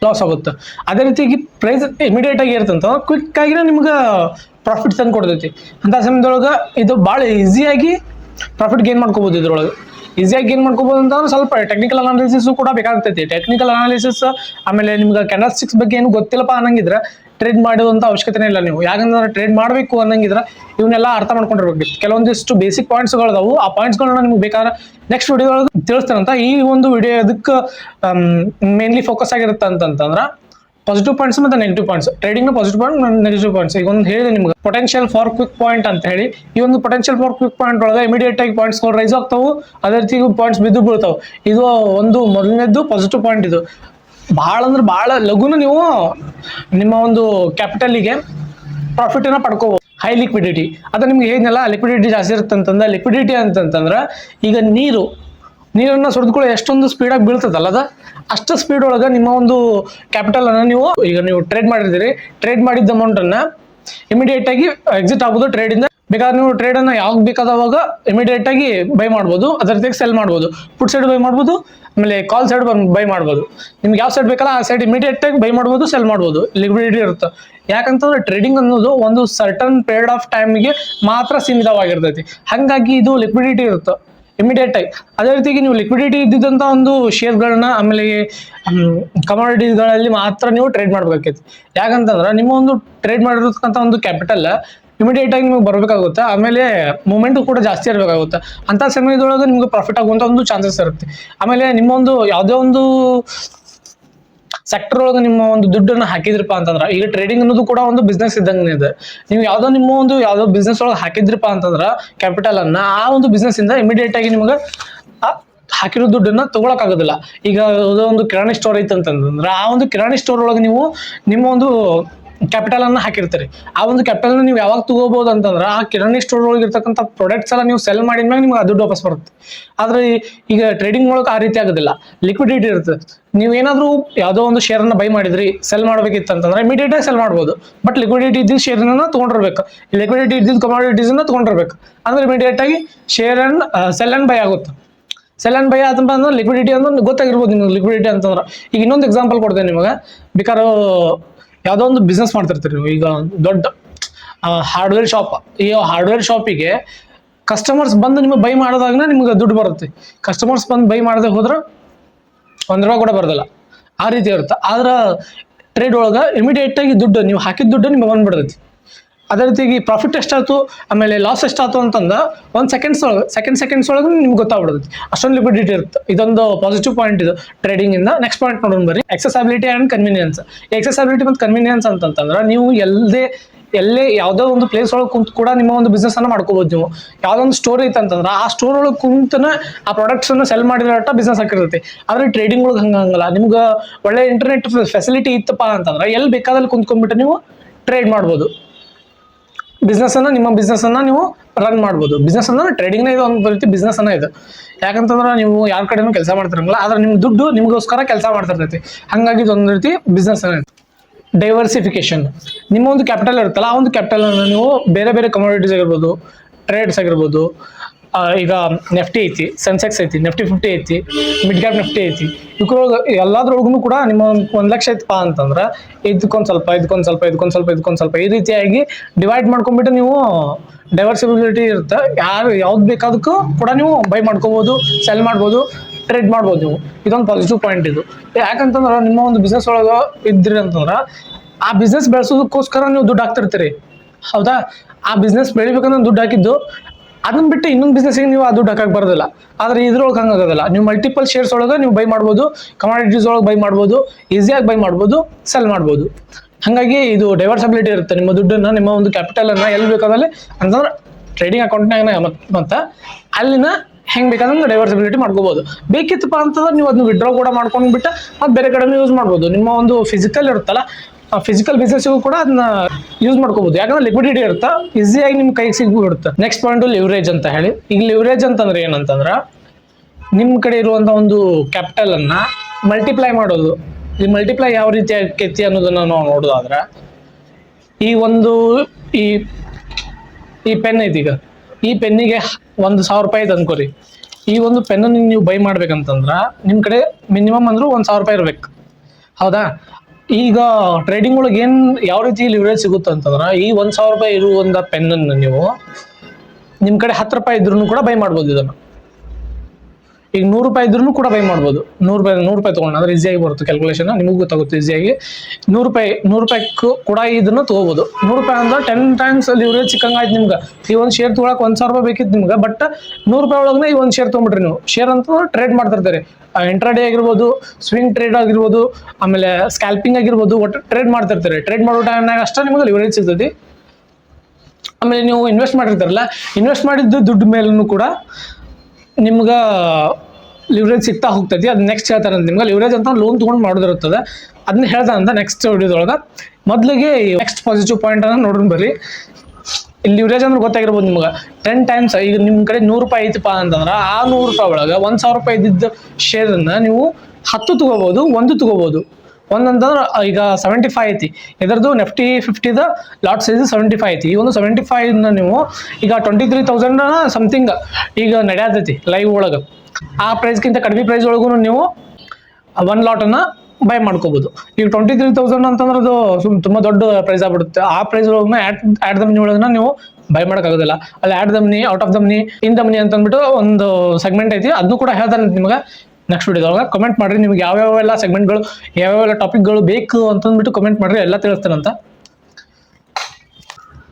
ಲಾಸ್ ಆಗುತ್ತೆ. ಅದೇ ರೀತಿಯಾಗಿ ಪ್ರೈಸ್ ಇಮಿಡಿಯೇಟ್ ಆಗಿ ಇರ್ತಂತ ಕ್ವಿಕ್ ಆಗಿನ ನಿಮ್ಗೆ ಪ್ರಾಫಿಟ್ ತಂದು ಕೊಡ್ತೈತಿ. ಅಂತ ಸಮಯದೊಳಗೆ ಇದು ಭಾಳ ಈಸಿಯಾಗಿ ಪ್ರಾಫಿಟ್ ಗೇನ್ ಮಾಡ್ಕೋಬೋದು ಇದ್ರೊಳಗೆ. ಈಸಿಯಾಗಿ ಏನ್ ಮಾಡ್ಕೋಬಹುದು ಅಂತಂದ್ರೆ ಸ್ವಲ್ಪ ಟೆಕ್ನಿಕಲ್ ಅನಾಲಿಸಿಸ್ ಕೂಡ ಬೇಕಾಗ್ತೈತಿ. ಟೆಕ್ನಿಕಲ್ ಅನಾಲಿಸಿಸ್ ಆಮೇಲೆ ನಿಮ್ಗೆ ಕೆನಾಸ್ಟಿಕ್ಸ್ ಬಗ್ಗೆ ಏನು ಗೊತ್ತಿಲ್ಲಪ್ಪ ಅನ್ನಂಗಿದ್ರೆ ಟ್ರೇಡ್ ಮಾಡುವಂತ ಅವಶ್ಯಕತೆ ಇಲ್ಲ ನೀವು. ಯಾಕಂದ್ರೆ ಟ್ರೇಡ್ ಮಾಡಬೇಕು ಅನ್ನಂಗಿದ್ರೆ ಇವನ್ನೆಲ್ಲ ಅರ್ಥ ಮಾಡ್ಕೊಂಡಿರ್ಬೇಕು. ಕೆಲವೊಂದಿಷ್ಟು ಬೇಸಿಕ್ ಪಾಯಿಂಟ್ಸ್ ಗಳದಾವು. ಆ ಪಾಯಿಂಟ್ಸ್ ಗಳನ್ನ ನಿಮ್ಗೆ ಬೇಕಾದ್ರೆ ನೆಕ್ಸ್ಟ್ ವಿಡಿಯೋ ತಿಳಿಸ್ತಾರಂತ ಈ ಒಂದು ವಿಡಿಯೋ ಅದಕ್ಕೆ ಮೇನ್ಲಿ ಫೋಕಸ್ ಆಗಿರುತ್ತೆ ಅಂತಂತಂದ್ರೆ ಪಾಸಿಟಿವ್ ಪಾಯಿಂಟ್ಸ್ ಮತ್ತೆ negative points trading positive point negative points ಈಗ ಒಂದು ಹೇಳಿದೆ ನಿಮ್ಗೆ. ಪೊಟೆನ್ಷಿಯಲ್ ಫಾರ್ ಕ್ವಿಕ್ ಪಾಯಿಂಟ್ ಅಂತ ಹೇಳಿ. ಈ ಒಂದು ಪೊಟೆನ್ಷಿಯಲ್ ಫಾರ್ ಕ್ವಿಕ್ ಪಾಯಿಂಟ್ ಒಳಗೆ ಇಮಿಡಿಯೇಟ್ ಆಗಿ ಪಾಯಿಂಟ್ಸ್ ರೈಸ್ ಆಗ್ತಾವೆ. ಅದೇ ರೀತಿ ಪಾಯಿಂಟ್ಸ್ ಬಿದ್ದು ಬೀಳ್ತಾವೆ. ಇದು ಒಂದು ಮೊದಲನೇದ್ದು ಪಾಸಿಟಿವ್ ಪಾಯಿಂಟ್ ಇದು. ಭಾಳ ಅಂದ್ರೆ ಭಾಳ ಲಘುನ ನೀವು ನಿಮ್ಮ ಒಂದು ಕ್ಯಾಪಿಟಲಿಗೆ ಪ್ರಾಫಿಟನ್ನು ಪಡ್ಕೋಬೋದು. ಹೈ ಲಿಕ್ವಿಡಿಟಿ ಅದು ನಿಮ್ಗೆ ಹೇಳಿದ್ನಲ್ಲ ಲಿಕ್ವಿಡಿಟಿ ಜಾಸ್ತಿ ಇರುತ್ತೆ ಅಂತಂದ್ರೆ ಲಿಕ್ವಿಡಿಟಿ ಅಂತಂತಂದ್ರೆ ಈಗ ನೀರು ನೀರನ್ನು ಸುರಿದುಕೊಳ್ಳೋ ಎಷ್ಟೊಂದು ಸ್ಪೀಡಾಗಿ ಬೀಳ್ತದಲ್ಲ ಅದ? ಅಷ್ಟು ಸ್ಪೀಡ್ ಒಳಗೆ ನಿಮ್ಮ ಒಂದು ಕ್ಯಾಪಿಟಲ್ ಅನ್ನ ನೀವು ಈಗ ನೀವು ಟ್ರೇಡ್ ಮಾಡಿದ್ದೀರಿ. ಟ್ರೇಡ್ ಮಾಡಿದ್ದ ಅಮೌಂಟನ್ನು ಇಮಿಡಿಯೇಟಾಗಿ ಇಮಿಡಿಯೇಟ್ ಆಗಿ ಎಕ್ಸಿಟ್ ಆಗ್ಬೋದು ಟ್ರೇಡಿಂದ ಬೇಕಾದ್ರೆ ನೀವು ಟ್ರೇಡ್ ಅನ್ನ ಯಾವಾಗ ಬೇಕಾದವಾಗ ಇಮಿಡಿಯೇಟ್ ಆಗಿ ಬೈ ಮಾಡ್ಬೋದು. ಅದರ ಜೊತೆಗೆ ಸೆಲ್ ಮಾಡ್ಬೋದು. ಪುಟ್ ಸೈಡ್ ಬೈ ಮಾಡ್ಬೋದು. ಆಮೇಲೆ ಕಾಲ್ ಸೈಡ್ ಬೈ ಮಾಡ್ಬೋದು. ನಿಮ್ಗೆ ಯಾವ ಸೈಡ್ ಬೇಕಲ್ಲ ಆ ಸೈಡ್ ಇಮಿಡಿಯೇಟ್ ಆಗಿ ಬೈ ಮಾಡ್ಬೋದು ಸೆಲ್ ಮಾಡ್ಬೋದು. ಲಿಕ್ವಿಡಿಟಿ ಇರುತ್ತೆ. ಯಾಕಂತಂದ್ರೆ ಟ್ರೇಡಿಂಗ್ ಅನ್ನೋದು ಒಂದು ಸರ್ಟನ್ ಪೀರಿಯಡ್ ಆಫ್ ಟೈಮ್ಗೆ ಮಾತ್ರ ಸೀಮಿತವಾಗಿರ್ತೈತಿ. ಹಾಗಾಗಿ ಇದು ಲಿಕ್ವಿಡಿಟಿ ಇರುತ್ತೆ. ಇಮಿಡಿಯೇಟ್ ಆಗಿ ಅದೇ ರೀತಿಗೆ ನೀವು ಲಿಕ್ವಿಡಿಟಿ ಇದ್ದಿದ್ದಂಥ ಒಂದು ಶೇರ್ಗಳನ್ನ ಆಮೇಲೆ ಕಮಾಡಿಟೀಸ್ಗಳಲ್ಲಿ ಮಾತ್ರ ನೀವು ಟ್ರೇಡ್ ಮಾಡ್ಬೇಕೈತಿ ಯಾಕಂತಂದ್ರೆ ನಿಮ್ಮ ಒಂದು ಟ್ರೇಡ್ ಮಾಡಿರ್ತಕ್ಕಂಥ ಒಂದು ಕ್ಯಾಪಿಟಲ್ ಇಮಿಡಿಯೇಟ್ ಆಗಿ ನಿಮ್ಗೆ ಬರಬೇಕಾಗುತ್ತೆ. ಆಮೇಲೆ ಮೂಮೆಂಟು ಕೂಡ ಜಾಸ್ತಿ ಇರಬೇಕಾಗುತ್ತೆ. ಅಂತ ಸಮಯದೊಳಗೆ ನಿಮ್ಗೆ ಪ್ರಾಫಿಟ್ ಆಗುವಂಥ ಒಂದು ಚಾನ್ಸಸ್ ಇರುತ್ತೆ. ಆಮೇಲೆ ನಿಮ್ಮ ಒಂದು ಯಾವುದೇ ಒಂದು ಸೆಕ್ಟರ್ ಒಳಗೆ ನಿಮ್ಮ ಒಂದು ದುಡ್ಡನ್ನು ಹಾಕಿದ್ರಪ್ಪ ಅಂತಂದ್ರೆ, ಈಗ ಟ್ರೇಡಿಂಗ್ ಅನ್ನೋದು ಕೂಡ ಒಂದು ಬಿಸ್ನೆಸ್ ಇದ್ದಂಗೆ ಇದೆ. ನೀವು ಯಾವ್ದೋ ನಿಮ್ಮ ಒಂದು ಯಾವ್ದೋ ಬಿಸ್ನೆಸ್ ಒಳಗೆ ಹಾಕಿದ್ರಪ್ಪ ಅಂತಂದ್ರೆ ಕ್ಯಾಪಿಟಲ್ ಅನ್ನ ಆ ಒಂದು ಬಿಸ್ನೆಸ್ ಇಂದ ಇಮಿಡಿಯೇಟ್ ಆಗಿ ನಿಮ್ಗೆ ಹಾಕಿರೋ ದುಡ್ಡನ್ನ ತಗೊಳಕ್ ಆಗೋದಿಲ್ಲ ಈಗ ಯಾವುದೋ ಒಂದು ಕಿರಾಣಿ ಸ್ಟೋರ್ ಐತೆ ಅಂತಂದ್ರೆ ಆ ಒಂದು ಕಿರಾಣಿ ಸ್ಟೋರ್ ಒಳಗೆ ನೀವು ನಿಮ್ಮ ಒಂದು ಕ್ಯಾಪಿಟಲ್ ಅನ್ನ ಹಾಕಿರ್ತೀರಿ. ಆ ಒಂದು ಕ್ಯಾಪಿಟಲ್ ನೀವು ಯಾವಾಗ ತಗೋಬಹುದು ಅಂತಂದ್ರೆ ಆ ಕಿರಾಣಿ ಸ್ಟೋರ್ ಒಳಗೆ ಇರ್ತಕ್ಕಂಥ ಪ್ರಾಡಕ್ಟ್ಸ್ ಎಲ್ಲ ನೀವು ಸೆಲ್ ಮಾಡಿದ ಮಾಡಿದ್ಮೇಲೆ ನಿಮ್ಗೆ ಅದು ವಾಪಸ್ ಬರುತ್ತೆ. ಆದ್ರೆ ಈಗ ಟ್ರೇಡಿಂಗ್ ಒಳಗೆ ಆ ರೀತಿ ಆಗೋದಿಲ್ಲ. ಲಿಕ್ವಿಡಿಟಿ ಇರುತ್ತೆ. ನೀವು ಏನಾದ್ರೂ ಯಾವುದೋ ಒಂದು ಶೇರ್ ಅನ್ನ ಬೈ ಮಾಡಿದ್ರಿ ಸೆಲ್ ಮಾಡ್ಬೇಕಿತ್ತು ಅಂತಂದ್ರೆ ಇಮಿಡಿಯೇಟ್ ಆಗಿ ಸೆಲ್ ಮಾಡ್ಬೋದು. ಬಟ್ ಲಿಕ್ವಿಡಿಟಿ ಇದ್ದಿದ್ದು ಶೇರ್ನ ತಗೊಂಡಿರ್ಬೇಕು. ಲಿಕ್ವಿಡಿಟಿ ಇದ್ದಿದ್ದು ತಗೊಂಡಿರ್ಬೇಕು. ಅಂದ್ರೆ ಇಮಿಡಿಯೇಟ್ ಆಗಿ share and sell and buy ಆಗುತ್ತೆ. ಸೆಲ್ ಅಂಡ್ ಬೈ ಆತಪ್ಪ ಅಂದ್ರೆ ಲಿಕ್ವಿಡಿಟಿ ಅಂದ್ರೆ ಗೊತ್ತಾಗಿರ್ಬೋದು ನಿಮ್ಗೆ ಲಿಕ್ವಿಡಿಟಿ ಅಂತಂದ್ರೆ. ಈಗ ಇನ್ನೊಂದು ಎಕ್ಸಾಂಪಲ್ ಕೊಡ್ತೇನೆ ನಿಮಗೆ. ಬೇಕಾದ್ರೆ ಯಾವುದೋ ಒಂದು ಬಿಸ್ನೆಸ್ ಮಾಡ್ತಿರ್ತೀರಿ ನೀವು? ಈಗ ದೊಡ್ಡ ಹಾರ್ಡ್ವೇರ್ ಶಾಪ್ ಈ ಹಾರ್ಡ್ವೇರ್ ಶಾಪಿಗೆ ಕಸ್ಟಮರ್ಸ್ ಬಂದು ನಿಮಗೆ ಬೈ ಮಾಡೋದಾಗ ನಿಮ್ಗೆ ದುಡ್ಡು ಬರುತ್ತೆ. ಕಸ್ಟಮರ್ಸ್ ಬಂದು ಬೈ ಮಾಡದೆ ಹೋದ್ರೆ ಒಂದು ರೂಪಾಯಿ ಕೂಡ ಬರೋದಿಲ್ಲ. ಆ ರೀತಿ ಇರುತ್ತೆ. ಆದ್ರೆ ಟ್ರೇಡ್ ಒಳಗೆ ಇಮಿಡಿಯೇಟ್ ಆಗಿ ದುಡ್ಡು, ನೀವು ಹಾಕಿದ ದುಡ್ಡು ನಿಮ್ಗೆ ಬಂದ್ಬಿಡ್ತೈತಿ. ಅದೇ ರೀತಿಯಾಗಿ ಪ್ರಾಫಿಟ್ ಎಷ್ಟಾಯ್ತು, ಆಮೇಲೆ ಲಾಸ್ ಎಷ್ಟಾಯ್ತು ಅಂತಂದ ಒಂದು ಸೆಕೆಂಡ್ಸ್ ಒಳಗೆ ಸೆಕೆಂಡ್ ಸೆಕೆಂಡ್ಸ್ ಒಳಗೆ ನಿಮ್ಗೆ ಗೊತ್ತಾಗ್ಬಿಡುತ್ತೆ. ಅಷ್ಟೊಂದು ಲಿಕ್ವಿಡಿಟಿ ಇರುತ್ತೆ. ಇದೊಂದು ಪಾಸಿಟಿವ್ ಪಾಯಿಂಟ್ ಇದು ಟ್ರೇಡಿಂಗ್ ಇಂದ. ನೆಕ್ಸ್ಟ್ ಪಾಯಿಂಟ್ ನೋಡೋಣ ಬರ್ರಿ ಎಕ್ಸೆಸಬಿಲಿಟಿ ಆ್ಯಂಡ್ ಕನ್ವೀನಿಯನ್ಸ್ ಎಕ್ಸೆಸಬಿಲಿಟಿ ಮತ್ತು ಕನ್ವೀನಿಯನ್ಸ್ ಅಂತಂತಂದ್ರೆ ನೀವು ಎಲ್ಲದೆ ಎಲ್ಲೇ ಯಾವುದೋ ಒಂದು ಪ್ಲೇಸ್ ಒಳಗೆ ಕುಂತು ಕೂಡ ನಿಮ್ಮ ಒಂದು ಬಿಸ್ನೆಸ್ ಅನ್ನ ಮಾಡ್ಕೋಬಹುದು ನೀವು. ಯಾವುದೋ ಒಂದು ಸ್ಟೋರ್ ಐತೆ ಅಂತಂದ್ರೆ ಆ ಸ್ಟೋರ್ ಒಳಗೆ ಕುಂತನ ಆ ಪ್ರಾಡಕ್ಟ್ಸ್ ಅನ್ನ ಸೆಲ್ ಮಾಡಿರೋ ಬಿಸ್ನೆಸ್ ಹಾಕಿರ್ತೈತಿ ಆದ್ರೆ ಟ್ರೇಡಿಂಗ್ ಒಳಗೆ ಹಂಗಂಗಲ್ಲ ನಿಮ್ಗೆ ಒಳ್ಳೆ ಇಂಟರ್ನೆಟ್ ಫೆಸಿಲಿಟಿ ಇತ್ತಪ್ಪ ಅಂತಂದ್ರೆ ಎಲ್ಲಿ ಬೇಕಾದಲ್ಲಿ ಕುಂತ್ಕೊಂಡ್ಬಿಟ್ಟು ನೀವು ಟ್ರೇಡ್ ಮಾಡ್ಬೋದು. ಬಿಸ್ನೆಸ್ ಅನ್ನ ನಿಮ್ಮ ಬಿಸ್ನೆಸ್ ಅನ್ನ ನೀವು ರನ್ ಮಾಡ್ಬೋದು. ಬಿಸ್ನೆಸ್ ಅಂದ್ರೆ ಟ್ರೇಡಿಂಗ್ ಇದು ಒಂದು ರೀತಿ ಬಿಸ್ನೆಸ್ ಅನ್ನ ಇದು. ಯಾಕಂತಂದ್ರೆ ನೀವು ಯಾರ ಕಡೆನೂ ಕೆಲಸ ಮಾಡ್ತಿರಂಗಿಲ್ಲ, ಆದ್ರೆ ನಿಮ್ ದುಡ್ಡು ನಿಮಗೋಸ್ಕರ ಕೆಲಸ ಮಾಡ್ತಿರ್ತೈತಿ. ಹಂಗಾಗಿ ಇದೊಂದು ರೀತಿ ಬಿಸ್ನೆಸ್ ಅನ್ನ ಡೈವರ್ಸಿಫಿಕೇಶನ್ ನಿಮ್ಮ ಒಂದು ಕ್ಯಾಪಿಟಲ್ ಇರುತ್ತಲ್ಲ, ಆ ಒಂದು ಕ್ಯಾಪಿಟಲ್ ಅನ್ನು ನೀವು ಬೇರೆ ಬೇರೆ ಕಮೋಡಿಟೀಸ್ ಆಗಿರ್ಬೋದು ಟ್ರೇಡ್ಸ್ ಆಗಿರ್ಬೋದು ಈಗ ನೆಫ್ಟಿ ಐತಿ ಸೆನ್ಸೆಕ್ಸ್ ಐತಿ ನೆಫ್ಟಿ ಫಿಫ್ಟಿ ಐತಿ ಮಿಡ್ ಕ್ಯಾಪ್ ನೆಫ್ಟಿ ಐತಿ. ಇದ್ರೊಳಗೆ ಎಲ್ಲದ್ರೊಳಗೂ ಕೂಡ ನಿಮ್ಮ ಒಂದು ಲಕ್ಷ ಐತಪ್ಪ ಅಂತಂದ್ರೆ ಇದಕ್ಕೊಂದು ಸ್ವಲ್ಪ ಇದಕ್ಕೊಂದು ಸ್ವಲ್ಪ ಇದಕ್ಕೊಂದು ಸ್ವಲ್ಪ ಇದಕ್ಕೊಂದು ಸ್ವಲ್ಪ ಈ ರೀತಿಯಾಗಿ ಡಿವೈಡ್ ಮಾಡ್ಕೊಂಡ್ಬಿಟ್ಟು ನೀವು ಡೈವರ್ಸಿಬಿಲಿಟಿ ಇರುತ್ತೆ. ಯಾರು ಯಾವ್ದು ಬೇಕಾದಕ್ಕೂ ಕೂಡ ನೀವು ಬೈ ಮಾಡ್ಕೋಬೋದು ಸೆಲ್ ಮಾಡ್ಬೋದು ಟ್ರೇಡ್ ಮಾಡ್ಬೋದು ನೀವು. ಇದೊಂದು ಪಾಸಿಟಿವ್ ಪಾಯಿಂಟ್ ಇದು. ಯಾಕಂತಂದ್ರೆ ನಿಮ್ಮ ಒಂದು ಬಿಸ್ನೆಸ್ ಒಳಗೆ ಇದ್ರಿ ಅಂತಂದ್ರೆ ಆ ಬಿಸ್ನೆಸ್ ಬೆಳೆಸೋದಕ್ಕೋಸ್ಕರ ನೀವು ದುಡ್ಡು ಹಾಕ್ತಿರ್ತೀರಿ. ಹೌದಾ? ಆ ಬಿಸ್ನೆಸ್ ಬೆಳಿಬೇಕಂದ್ರೆ ದುಡ್ಡು ಹಾಕಿದ್ದು ಅದನ್ನ ಬಿಟ್ಟು ಇನ್ನೊಂದು ಬಿಸ್ನೆಸ್ಗೆ ನೀವು ಆ ದುಡ್ಡು ಹಾಕಕ್ಕೆ ಬರೋದಿಲ್ಲ. ಆದ್ರೆ ಇದ್ರೊಳಗೆ ಹಂಗಾಗೋದಿಲ್ಲ ನೀವು ಮಲ್ಟಿಪಲ್ ಶೇರ್ಸ್ ಒಳಗೆ ನೀವು ಬೈ ಮಾಡ್ಬೋದು ಕಮಾಡಿಟೀಸ್ ಒಳಗೆ ಬೈ ಮಾಡ್ಬೋದು ಈಸಿಯಾಗಿ ಬೈ ಮಾಡ್ಬೋದು ಸೆಲ್ ಮಾಡ್ಬೋದು. ಹಾಗಾಗಿ ಇದು ಡೈವರ್ಸಬಿಲಿಟಿ ಇರುತ್ತೆ. ನಿಮ್ಮ ದುಡ್ಡನ್ನ, ನಿಮ್ಮ ಒಂದು ಕ್ಯಾಪಿಟಲ್ ಅನ್ನ ಎಲ್ಲಿ ಬೇಕಾದಲ್ಲಿ, ಅಂತಂದ್ರೆ ಟ್ರೇಡಿಂಗ್ ಅಕೌಂಟ್ನಾಗ ಮತ್ತೆ ಅಲ್ಲಿನ ಹೆಂಗ್ ಬೇಕಾದ್ರೆ ಡೈವರ್ಸಿಬಿಲಿಟಿ ಮಾಡ್ಕೋಬೋದು. ಬೇಕಿತ್ತಪ್ಪ ಅಂತಂದ್ರೆ ನೀವು ಅದನ್ನ ವಿಡ್ರಾ ಕೂಡ ಮಾಡ್ಕೊಂಡ್ಬಿಟ್ಟು ಮತ್ತೆ ಬೇರೆ ಕಡೆನೂ ಯೂಸ್ ಮಾಡ್ಬೋದು. ನಿಮ್ಮ ಒಂದು ಫಿಸಿಕಲ್ ಇರುತ್ತಲ್ಲ ಫಿಸಿಕಲ್ ಬಿಸ್ನೆಸ್ಗೂ ಕೂಡ ಅದನ್ನ ಯೂಸ್ ಮಾಡ್ಕೋಬಹುದು ಯಾಕಂದ್ರೆ ಲಿಕ್ವಿಡಿಟಿ ಇರುತ್ತೆ ಆಗಿ ನಿಮ್ಮ ಕೈಗೆ ಸಿಗ್ಬಿಡುತ್ತೆ ನೆಕ್ಸ್ಟ್ ಪಾಯಿಂಟ್ ಲಿವರೇಜ್ ಅಂತ ಹೇಳಿ. ಈಗ ಲಿವರೇಜ್ ಅಂತಂದ್ರೆ ಏನಂತಂದ್ರ ನಿಮ್ಮ ಕಡೆ ಇರುವಂತ ಒಂದು ಕ್ಯಾಪಿಟಲ್ ಅನ್ನ ಮಲ್ಟಿಪ್ಲೈ ಮಾಡೋದು. ಈ ಮಲ್ಟಿಪ್ಲೈ ಯಾವ ರೀತಿ ಆಕೈತಿ ಅನ್ನೋದನ್ನ ನಾವು ನೋಡೋದಾದ್ರೆ, ಈ ಒಂದು ಈ ಈ ಪೆನ್ ಐತಿ ಈಗ. ಈ ಪೆನ್ನಿಗೆ ಒಂದು ಸಾವಿರ ರೂಪಾಯಿ ತಂದ್ಕೊರಿ ಈ ಒಂದು ಪೆನ್ನನ್ನು ನೀವು ಬೈ ಮಾಡ್ಬೇಕಂತಂದ್ರ ನಿಮ್ಮ ಕಡೆ ಮಿನಿಮಮ್ ಅಂದ್ರೂ ಒಂದು ಸಾವಿರ ರೂಪಾಯಿ ಇರ್ಬೇಕು. ಹೌದಾ? ಈಗ ಟ್ರೇಡಿಂಗ್ ಒಳಗೆ ಏನು ಯಾವ ರೀತಿ ಲಿವರೇಜ್ ಸಿಗುತ್ತೆ ಅಂತಂದ್ರೆ, ಈ ಒಂದು ಸಾವಿರ ರೂಪಾಯಿ ಇರುವಂಥ ಪೆನ್ನನ್ನು ನೀವು ನಿಮ್ಮ ಕಡೆ ಹತ್ತು ರೂಪಾಯಿ ಇದ್ರೂ ಕೂಡ ಬೈ ಮಾಡ್ಬೋದು ಇದನ್ನು. ಈಗ ನೂರು ರೂಪಾಯಿ ಇದ್ರೂ ಕೂಡ ಬೈ ಮಾಡ್ಬೋದು. ನೂರು ರೂಪಾಯಿ ನೂರು ರೂಪಾಯಿ ತೊಗೊಂಡು, ಅಂದ್ರೆ ಈಸಿಯಾಗಿ ಬರುತ್ತೆ ಕ್ಯಾಲ್ಕುಲೇಷನ್ ನಿಮಗೂ ಗೊತ್ತಾಗುತ್ತೆ ಈಸಿಯಾಗಿ ನೂರು ರೂಪಾಯಿ ನೂರು ರೂಪಾಯಿ ಕೂಡ ಇದನ್ನ ತಗೋಬಹುದು ನೂರು ರೂಪಾಯಿ ಅಂದ್ರೆ ಟೆನ್ ಟೈಮ್ಸ್ ಲಿವರೇಜ್ ಸಿಕ್ಕಂಗಾಯ್ತು ನಿಮ್ಗೆ. ಈ ಒಂದು ಶೇರ್ ತಗೊಳಕ್ ಒಂದು ಸಾವಿರ ರೂಪಾಯಿ ಬೇಕಿತ್ತು ನಿಮ್ಗೆ ಬಟ್ ನೂರು ರೂಪಾಯಿ ಒಳಗೆ ಈ ಒಂದು ಶೇರ್ ತೊಗೊಂಬಿಟ್ರಿ ನೀವು. ಶೇರ್ ಅಂತ ಟ್ರೇಡ್ ಮಾಡ್ತಿರ್ತಾರೆ ಇಂಟ್ರಾಡೇ ಆಗಿರ್ಬೋದು ಸ್ವಿಂಗ್ ಟ್ರೇಡ್ ಆಗಿರ್ಬೋದು, ಆಮೇಲೆ ಸ್ಕ್ಯಾಲ್ಪಿಂಗ್ ಆಗಿರ್ಬೋದು, ಒಟ್ಟು ಟ್ರೇಡ್ ಮಾಡ್ತಿರ್ತಾರೆ ಟ್ರೇಡ್ ಮಾಡೋ ಟೈಮ್ನಾಗ ಅಷ್ಟೇ ನಿಮ್ಗೆ ಲಿವರೇಜ್ ಸಿಗ್ತದೆ ಆಮೇಲೆ ನೀವು ಇನ್ವೆಸ್ಟ್ ಮಾಡಿರ್ತಾರಲ್ಲ ಇನ್ವೆಸ್ಟ್ ಮಾಡಿದ್ದು ದುಡ್ಡು ಮೇಲೂ ಕೂಡ ನಿಮ್ಗೆ ಲಿವರೇಜ್ ಸಿಗ್ತಾ ಹೋಗ್ತೈತಿ, ಅದು ನೆಕ್ಸ್ಟ್ ಹೇಳ್ತಾರೆ ಅಂತ ನಿಮ್ಗೆ. ಲಿವರೇಜ್ ಅಂತ ಲೋನ್ ತೊಗೊಂಡು ಮಾಡೋದಿರುತ್ತದೆ. ಅದನ್ನ ಹೇಳ್ತಾ ಅಂತ ನೆಕ್ಸ್ಟ್ ವಿಡಿಯೋದೊಳಗೆ ಮೊದಲಿಗೆ ನೆಕ್ಸ್ಟ್ ಪಾಸಿಟಿವ್ ಪಾಯಿಂಟ್ ಅನ್ನ ನೋಡೋಣ ಬರ್ರಿ. ಇಲ್ಲಿ ಲಿವ್ರೇಜ್ ಅಂದ್ರೆ ಗೊತ್ತಾಗಿರ್ಬೋದು ನಿಮ್ಗೆ. ಟೆನ್ ಟೈಮ್ಸ್ ಈಗ ನಿಮ್ಮ ಕಡೆ ನೂರು ರೂಪಾಯಿ ಐತಪ್ಪ ಅಂತಂದ್ರೆ, ಆ ನೂರು ರೂಪಾಯಿ ಒಳಗೆ ಒಂದು ಸಾವಿರ ರೂಪಾಯಿ ಇದ್ದಿದ್ದ ಶೇರನ್ನು ನೀವು ಹತ್ತು ತಗೋಬೋದು, ಒಂದು ತಗೋಬೋದು. ಒಂದಂತಂದ್ರೆ ಈಗ ಸೆವೆಂಟಿ ಫೈವ್ ಐತಿ. ಇದರದ್ದು ನೆಫ್ಟಿ ಫಿಫ್ಟಿದ ಲಾಟ್ ಸೈಜ್ ಸೆವೆಂಟಿ ಫೈವ್ ಐತಿ. ಈ ಒಂದು ಸೆವೆಂಟಿ ಫೈವ್ನ ನೀವು ಈಗ ಟ್ವೆಂಟಿ ತ್ರೀ ತೌಸಂಡ್ ಸಮಥಿಂಗ್ ಈಗ ನಡೆಯತೈತಿ ಲೈವ್ ಒಳಗೆ. ಆ ಪ್ರೈಸ್ಗಿಂತ ಕಡಿಮೆ ಪ್ರೈಸ್ ಒಳಗೂ ನೀವು ಒನ್ ಲಾಟನ್ನು ಬೈ ಮಾಡ್ಕೋಬೋದು. ಈಗ ಟ್ವೆಂಟಿ ತ್ರೀ ತೌಸಂಡ್ ಅಂತಂದ್ರೆ ಅದು ಸುಮ್ ತುಂಬ ದೊಡ್ಡ ಪ್ರೈಸ್ ಆಗ್ಬಿಡುತ್ತೆ. ಆ ಪ್ರೈಸ್ ಒಳಗೆ ಆ್ಯಡ್ ಆ್ಯಡ್ ದಮ್ನಿ ಒಳಗನ್ನ ನೀವು ಬೈ ಮಾಡೋಕ್ಕಾಗೋದಿಲ್ಲ. ಅಲ್ಲಿ at the money out of the money in the money ಅಂತ ಅಂದ್ಬಿಟ್ಟು ಒಂದು ಸೆಗ್ಮೆಂಟ್ ಐತಿ. ಅದನ್ನು ಕೂಡ ಹೇಳ್ತಾರೆ ನಿಮ್ಗೆ. ನೆಕ್ಸ್ಟ್ ವಿಡಿಯೋದೊಳಗೆ ಕಮೆಂಟ್ ಮಾಡಿರಿ. ನಿಮ್ಗೆ ಯಾವ್ಯಾವೆಲ್ಲ ಸೆಗ್ಮೆಂಟ್ಗಳು ಯಾವ್ಯಾವೆಲ್ಲ ಟಾಪಿಕ್ಗಳು ಬೇಕು ಅಂತಂದ್ಬಿಟ್ಟು ಕಮೆಂಟ್ ಮಾಡಿರಿ, ಎಲ್ಲ ತಿಳಿಸ್ತಾರಂತ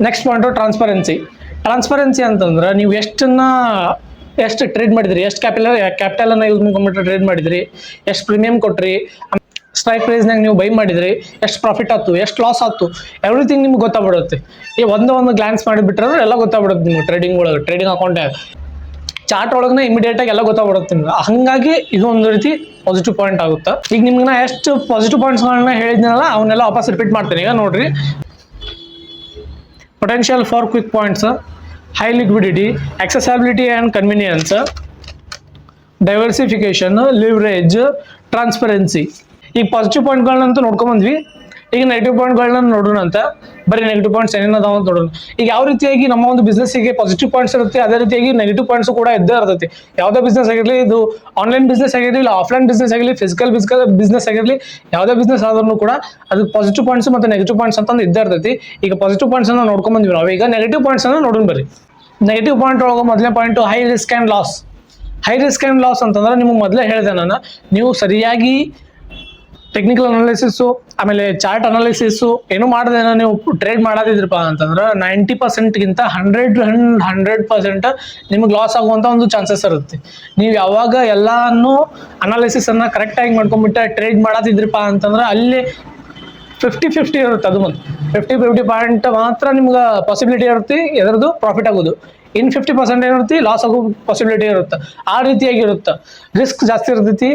ನೆಕ್ಸ್ಟ್ ಪಾಯಿಂಟು ಟ್ರಾನ್ಸ್ಪರೆನ್ಸಿ ಟ್ರಾನ್ಸ್ಪರೆನ್ಸಿ ಅಂತಂದ್ರೆ ನೀವು ಎಷ್ಟನ್ನ, ಎಷ್ಟು ಟ್ರೇಡ್ ಮಾಡಿದ್ರಿ, ಎಷ್ಟು ಕ್ಯಾಪಿಟಲ್ ಕ್ಯಾಪಿಟಲನ್ನು ಯೂಸ್ ಮಾಡ್ಕೊಂಡ್ಬಿಟ್ಟು ಟ್ರೇಡ್ ಮಾಡಿದ್ರಿ, ಎಷ್ಟು ಪ್ರೀಮಿಯಂ ಕೊಟ್ರಿ ಸ್ಟ್ರೈಕ್ ಪ್ರೈಸ್ನಾಗ ನೀವು ಬೈ ಮಾಡಿದ್ರಿ, ಎಷ್ಟು ಪ್ರಾಫಿಟ್ ಆಯ್ತು ಎಷ್ಟು ಲಾಸ್ ಆಯ್ತು ಎವ್ರಿಥಿಂಗ್ ನಿಮ್ಗೆ ಗೊತ್ತಾಗ್ಬಿಡುತ್ತೆ. ಈ ಒಂದು ಒಂದು ಗ್ಲಾನ್ಸ್ ಮಾಡಿಬಿಟ್ರೆ ಎಲ್ಲ ಗೊತ್ತಾಗ್ಬಿಡುತ್ತೆ ನಿಮ್ಗೆ ಟ್ರೇಡಿಂಗ್ ಒಳಗೆ ಟ್ರೇಡಿಂಗ್ ಅಕೌಂಟ್ ಚಾರ್ಟ್ ಒಳಗನೆ ಇಮಿಡಿಯೇಟ್ ಆಗಿ ಎಲ್ಲ ಗೊತ್ತಾಗ್ಬಿಡುತ್ತೆ ನಿಮ್ಗೆ. ಹಂಗಾಗಿ ಇದು ಒಂದು ರೀತಿ ಪಾಸಿಟಿವ್ ಪಾಯಿಂಟ್ ಆಗುತ್ತೆ. ಈಗ ನಿಮ್ಗೆ ನಾ ಎಷ್ಟು ಪಾಸಿಟಿವ್ ಪಾಯಿಂಟ್ಸ್ಗಳನ್ನ ಹೇಳಿದ್ನಲ್ಲ, ಅವನ್ನೆಲ್ಲ ವಾಪಸ್ ರಿಪೀಟ್ ಮಾಡ್ತೀನಿ. ಈಗ ನೋಡ್ರಿ. Potential for quick points high liquidity accessibility and convenience diversification leverage transparency ಈ ಪಾಸಿಟಿವ್ ಪಾಯಿಂಟ್ಗಳನ್ನಂತೂ ನೋಡ್ಕೊಂಬಂದ್ವಿ ಈಗ ನೆಗೆಟಿವ್ ಪಾಯಿಂಟ್ಗಳನ್ನ ನೋಡೋಣ ಅಂತ ಬರೀ ನೆಗೆಟಿವ್ ಪಾಯಿಂಟ್ಸ್ ಏನೇನದಾವ ಅಂತ ನೋಡೋಣ. ಈಗ ಯಾವ ರೀತಿಯಾಗಿ ನಮ್ಮ ಒಂದು ಬಿಸ್ನೆಸ್ಸಿಗೆ ಪಾಸಿಟಿವ್ ಪಾಯಿಂಟ್ಸ್ ಇರುತ್ತೆ, ಅದೇ ರೀತಿಯಾಗಿ ನೆಗೆಟಿವ್ ಪಾಯಿಂಟ್ಸ್ ಕೂಡ ಇದ್ದೇ ಇರ್ತೈತಿ. ಯಾವುದೇ ಬಿಸ್ನೆಸ್ ಆಗಿರಲಿ, ಇದು ಆನ್ಲೈನ್ ಬಿಸ್ನೆಸ್ ಆಗಿರಲಿ, ಇಲ್ಲ ಆಫ್ಲೈನ್ ಬಿಸ್ನೆಸ್ ಆಗಿರಲಿ ಫಿಸಿಕಲ್ ಬಿಸ್ಕಲ್ ಬಿಸ್ನೆಸ್ ಆಗಿರಲಿ, ಯಾವುದೇ ಬಿಸ್ನೆಸ್ ಆದ್ರೂ ಕೂಡ ಅದಕ್ಕೆ ಪಾಸಿಟಿವ್ ಪಾಯಿಂಟ್ಸ್ ಮತ್ತು ನೆಗೆಟಿವ್ ಪಾಯಿಂಟ್ಸ್ ಅಂತಂದು ಇದ್ದೇ ಇರ್ತೈತಿ. ಈಗ ಪಾಸಿಟಿವ್ ಪಾಯಿಂಟ್ಸ್ ಅನ್ನ ನೋಡ್ಕೊಂಬಂದ್ವಿ ನಾವು ಈಗ ನೆಗೆಟಿವ್ ಪಾಯಿಂಟ್ಸ್ ಅನ್ನ ನೋಡೋಣ ಬರ್ರಿ. ನೆಗೆಟಿವ್ ಪಾಯಿಂಟ್ ಒಳಗೆ ಮೊದಲನೇ point high risk and loss high risk and loss ಅಂತಂದ್ರೆ ನಿಮಗೆ ಮೊದಲೇ ಹೇಳಿದೆ ನಾನು. ನೀವು ಸರಿಯಾಗಿ ಟೆಕ್ನಿಕಲ್ ಅನಾಲಿಸಿಸ್ ಆಮೇಲೆ ಚಾರ್ಟ್ ಅನಾಲಿಸಿಸ್ ಏನು ಮಾಡದೆ ನೀವು ಟ್ರೇಡ್ ಮಾಡದಿದ್ರಪ್ಪ ಅಂತಂದ್ರೆ ನೈಂಟಿ ಪರ್ಸೆಂಟ್ಗಿಂತ ಹಂಡ್ರೆಡ್ ಹಂಡ್ರೆಡ್ ಪರ್ಸೆಂಟ್ ನಿಮ್ಗೆ ಲಾಸ್ ಆಗುವಂಥ ಒಂದು ಚಾನ್ಸಸ್ ಇರುತ್ತೆ. ನೀವು ಯಾವಾಗ ಎಲ್ಲಾನು ಅನಾಲಿಸಿಸ್ ಅನ್ನ ಕರೆಕ್ಟಾಗಿ ಮಾಡ್ಕೊಂಡ್ಬಿಟ್ಟು ಟ್ರೇಡ್ ಮಾಡದಿದ್ರಪ್ಪ ಅಂತಂದ್ರೆ ಅಲ್ಲಿ ಫಿಫ್ಟಿ ಫಿಫ್ಟಿ ಇರುತ್ತೆ ಅದು ಒಂದು ಫಿಫ್ಟಿ ಫಿಫ್ಟಿ ಪಾಯಿಂಟ್ ಮಾತ್ರ ನಿಮ್ಗೆ ಪಾಸಿಬಿಲಿಟಿ ಇರುತ್ತೆ, ಎದ್ರದ್ದು ಪ್ರಾಫಿಟ್ ಆಗೋದು. ಇನ್ ಫಿಫ್ಟಿ ಪರ್ಸೆಂಟ್ ಏನಿರುತ್ತೆ ಲಾಸ್ ಆಗೋ ಪಾಸಿಬಿಲಿಟಿ ಇರುತ್ತೆ. ಆ ರೀತಿಯಾಗಿರುತ್ತೆ. ರಿಸ್ಕ್ ಜಾಸ್ತಿ ಇರ್ತೈತಿ.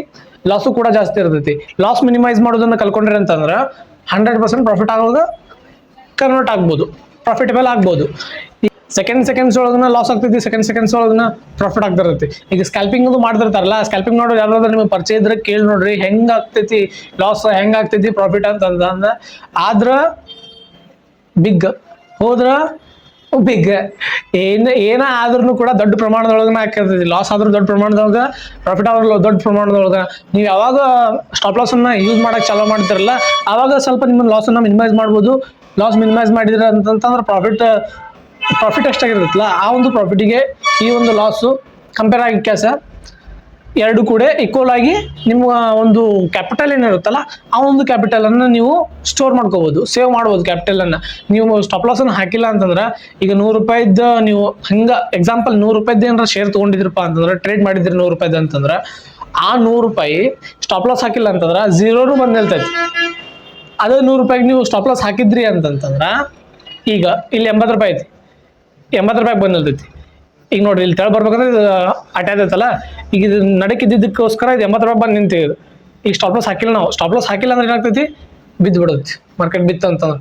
ಲಾಸು ಕೂಡ ಜಾಸ್ತಿ ಇರ್ತೈತಿ. ಲಾಸ್ ಮಿನಿಮೈಸ್ ಮಾಡೋದನ್ನ ಕಲ್ಕೊಂಡ್ರಿ ಅಂತಂದ್ರೆ ಹಂಡ್ರೆಡ್ ಪರ್ಸೆಂಟ್ ಪ್ರಾಫಿಟ್ ಆಗೋದು ಕನ್ವರ್ಟ್ ಆಗ್ಬೋದು. ಪ್ರಾಫಿಟಬಲ್ ಆಗ್ಬೋದು. ಸೆಕೆಂಡ್ ಸೆಕೆಂಡ್ಸ್ ಒಳಗನ್ನ ಲಾಸ್ ಆಗ್ತೈತಿ ಸೆಕೆಂಡ್ ಸೆಕೆಂಡ್ಸ್ ಒಳಗನ್ನ ಪ್ರಾಫಿಟ್ ಆಗ್ತಿರ್ತೈತಿ ಈಗ ಸ್ಕ್ಯಾಲ್ಪಿಂಗ್ ಅದು ಮಾಡ್ತಿರ್ತಾರಲ್ಲ ಸ್ಕ್ಯಾಲ್ಪಿಂಗ್ ನೋಡೋರು ಯಾರಾದ್ರೂ ನಿಮಗೆ ಪರಿಚಯ ಇದ್ರೆ ಕೇಳಿ ನೋಡ್ರಿ, ಹೆಂಗ್ ಆಗ್ತೈತಿ ಲಾಸ್ ಹೆಂಗ್ ಆಗ್ತೈತಿ ಪ್ರಾಫಿಟ್ ಅಂತ ಅಂದ ಆದ್ರ ಬಿಗ್ ಹೋದ್ರ ಬಿಗ್ ಏನ್, ಏನ ಆದ್ರೂ ಕೂಡ ದೊಡ್ಡ ಪ್ರಮಾಣದೊಳಗ ಹಾಕಿರ್ತೈತಿ ಲಾಸ್ ಆದ್ರೂ ದೊಡ್ಡ ಪ್ರಮಾಣದೊಳಗ ಪ್ರಾಫಿಟ್ ಆದ್ರೂ ದೊಡ್ಡ ಪ್ರಮಾಣದೊಳಗ. ನೀವು ಯಾವಾಗ ಸ್ಟಾಪ್ ಲಾಸ್ ಅನ್ನ ಯೂಸ್ ಮಾಡಕ್ ಚಾಲೂ ಮಾಡ್ತಿರಲ್ಲ, ಆವಾಗ ಸ್ವಲ್ಪ ನಿಮ್ಮ ಲಾಸ್ ಅನ್ನ ಮಿನಿಮೈಸ್ ಮಾಡ್ಬೋದು. ಲಾಸ್ ಮಿನಿಮೈಸ್ ಮಾಡಿದ್ರ ಅಂತಂತಂದ್ರೆ ಪ್ರಾಫಿಟ್ ಪ್ರಾಫಿಟ್ ಎಷ್ಟಾಗಿರುತ್ತಲ್ಲ, ಆ ಒಂದು ಪ್ರಾಫಿಟಿಗೆ ಈ ಒಂದು ಲಾಸು ಕಂಪೇರ್ ಆಗಿ ಕೆಲಸ ಎರಡು ಕೂಡ ಈಕ್ವಲ್ ಆಗಿ ನಿಮ್ಮ ಒಂದು ಕ್ಯಾಪಿಟಲ್ ಏನಿರುತ್ತಲ್ಲ ಆ ಒಂದು ಕ್ಯಾಪಿಟಲ್ ಅನ್ನ ನೀವು ಸ್ಟೋರ್ ಮಾಡ್ಕೋಬಹುದು ಸೇವ್ ಮಾಡ್ಬೋದು ಕ್ಯಾಪಿಟಲ್ ಅನ್ನ. ನೀವು ಸ್ಟಾಪ್ ಲಾಸ್ ಅನ್ನ ಹಾಕಿಲ್ಲ ಅಂತಂದ್ರೆ ಈಗ ನೂರು ರೂಪಾಯಿದ ನೀವು ಹಂಗ ಎಕ್ಸಾಂಪಲ್ ನೂರು ರೂಪಾಯಿದ ಏನಾರ ಶೇರ್ ತಗೊಂಡಿದ್ರಪ್ಪ ಅಂತಂದ್ರೆ ಟ್ರೇಡ್ ಮಾಡಿದ್ರಿ ನೂರು ರೂಪಾಯಿದ ಅಂತಂದ್ರೆ, ಆ ನೂರು ರೂಪಾಯಿ ಸ್ಟಾಪ್ ಲಾಸ್ ಹಾಕಿಲ್ಲ ಅಂತಂದ್ರೆ ಝೀರೋನು ಬಂದ್ ನಿಲ್ತೈತಿ ಅದೇ ನೂರು ರೂಪಾಯಿಗೆ ನೀವು ಸ್ಟಾಪ್ ಲಾಸ್ ಹಾಕಿದ್ರಿ ಅಂತಂತಂದ್ರೆ, ಈಗ ಇಲ್ಲಿ ಎಂಬತ್ತು ರೂಪಾಯಿ ಐತಿ. ಎಂಬತ್ತು ರೂಪಾಯಿಗೆ ಬಂದ್ ನಿಲ್ತೈತಿ ಈಗ ನೋಡ್ರಿ, ಇಲ್ಲಿ ತೆಳ ಬರ್ಬೇಕಂದ್ರೆ ಇದು ಅಟ್ಯಾಚ್ ಐತಲ್ಲ ಈಗ ಇದು ನಡಕಿದ್ದಕ್ಕೋಸ್ಕರ ಇದು ಎಂಬತ್ತು ರೂಪಾಯಿ ಬಂದು ನಿಂತಿದೆ ಈಗ ಸ್ಟಾಪ್ ಲಾಸ್ ಹಾಕಿಲ್ಲ ನಾವು. ಸ್ಟಾಪ್ ಲಾಸ್ ಹಾಕಿಲ್ಲ ಅಂದ್ರೆ ಏನಾಗ್ತೈತಿ? ಬಿದ್ದು ಬಿಡುತ್ತೆ ಮಾರ್ಕೆಟ್ ಬಿತ್ತು ಅಂತಂದ್ರೆ.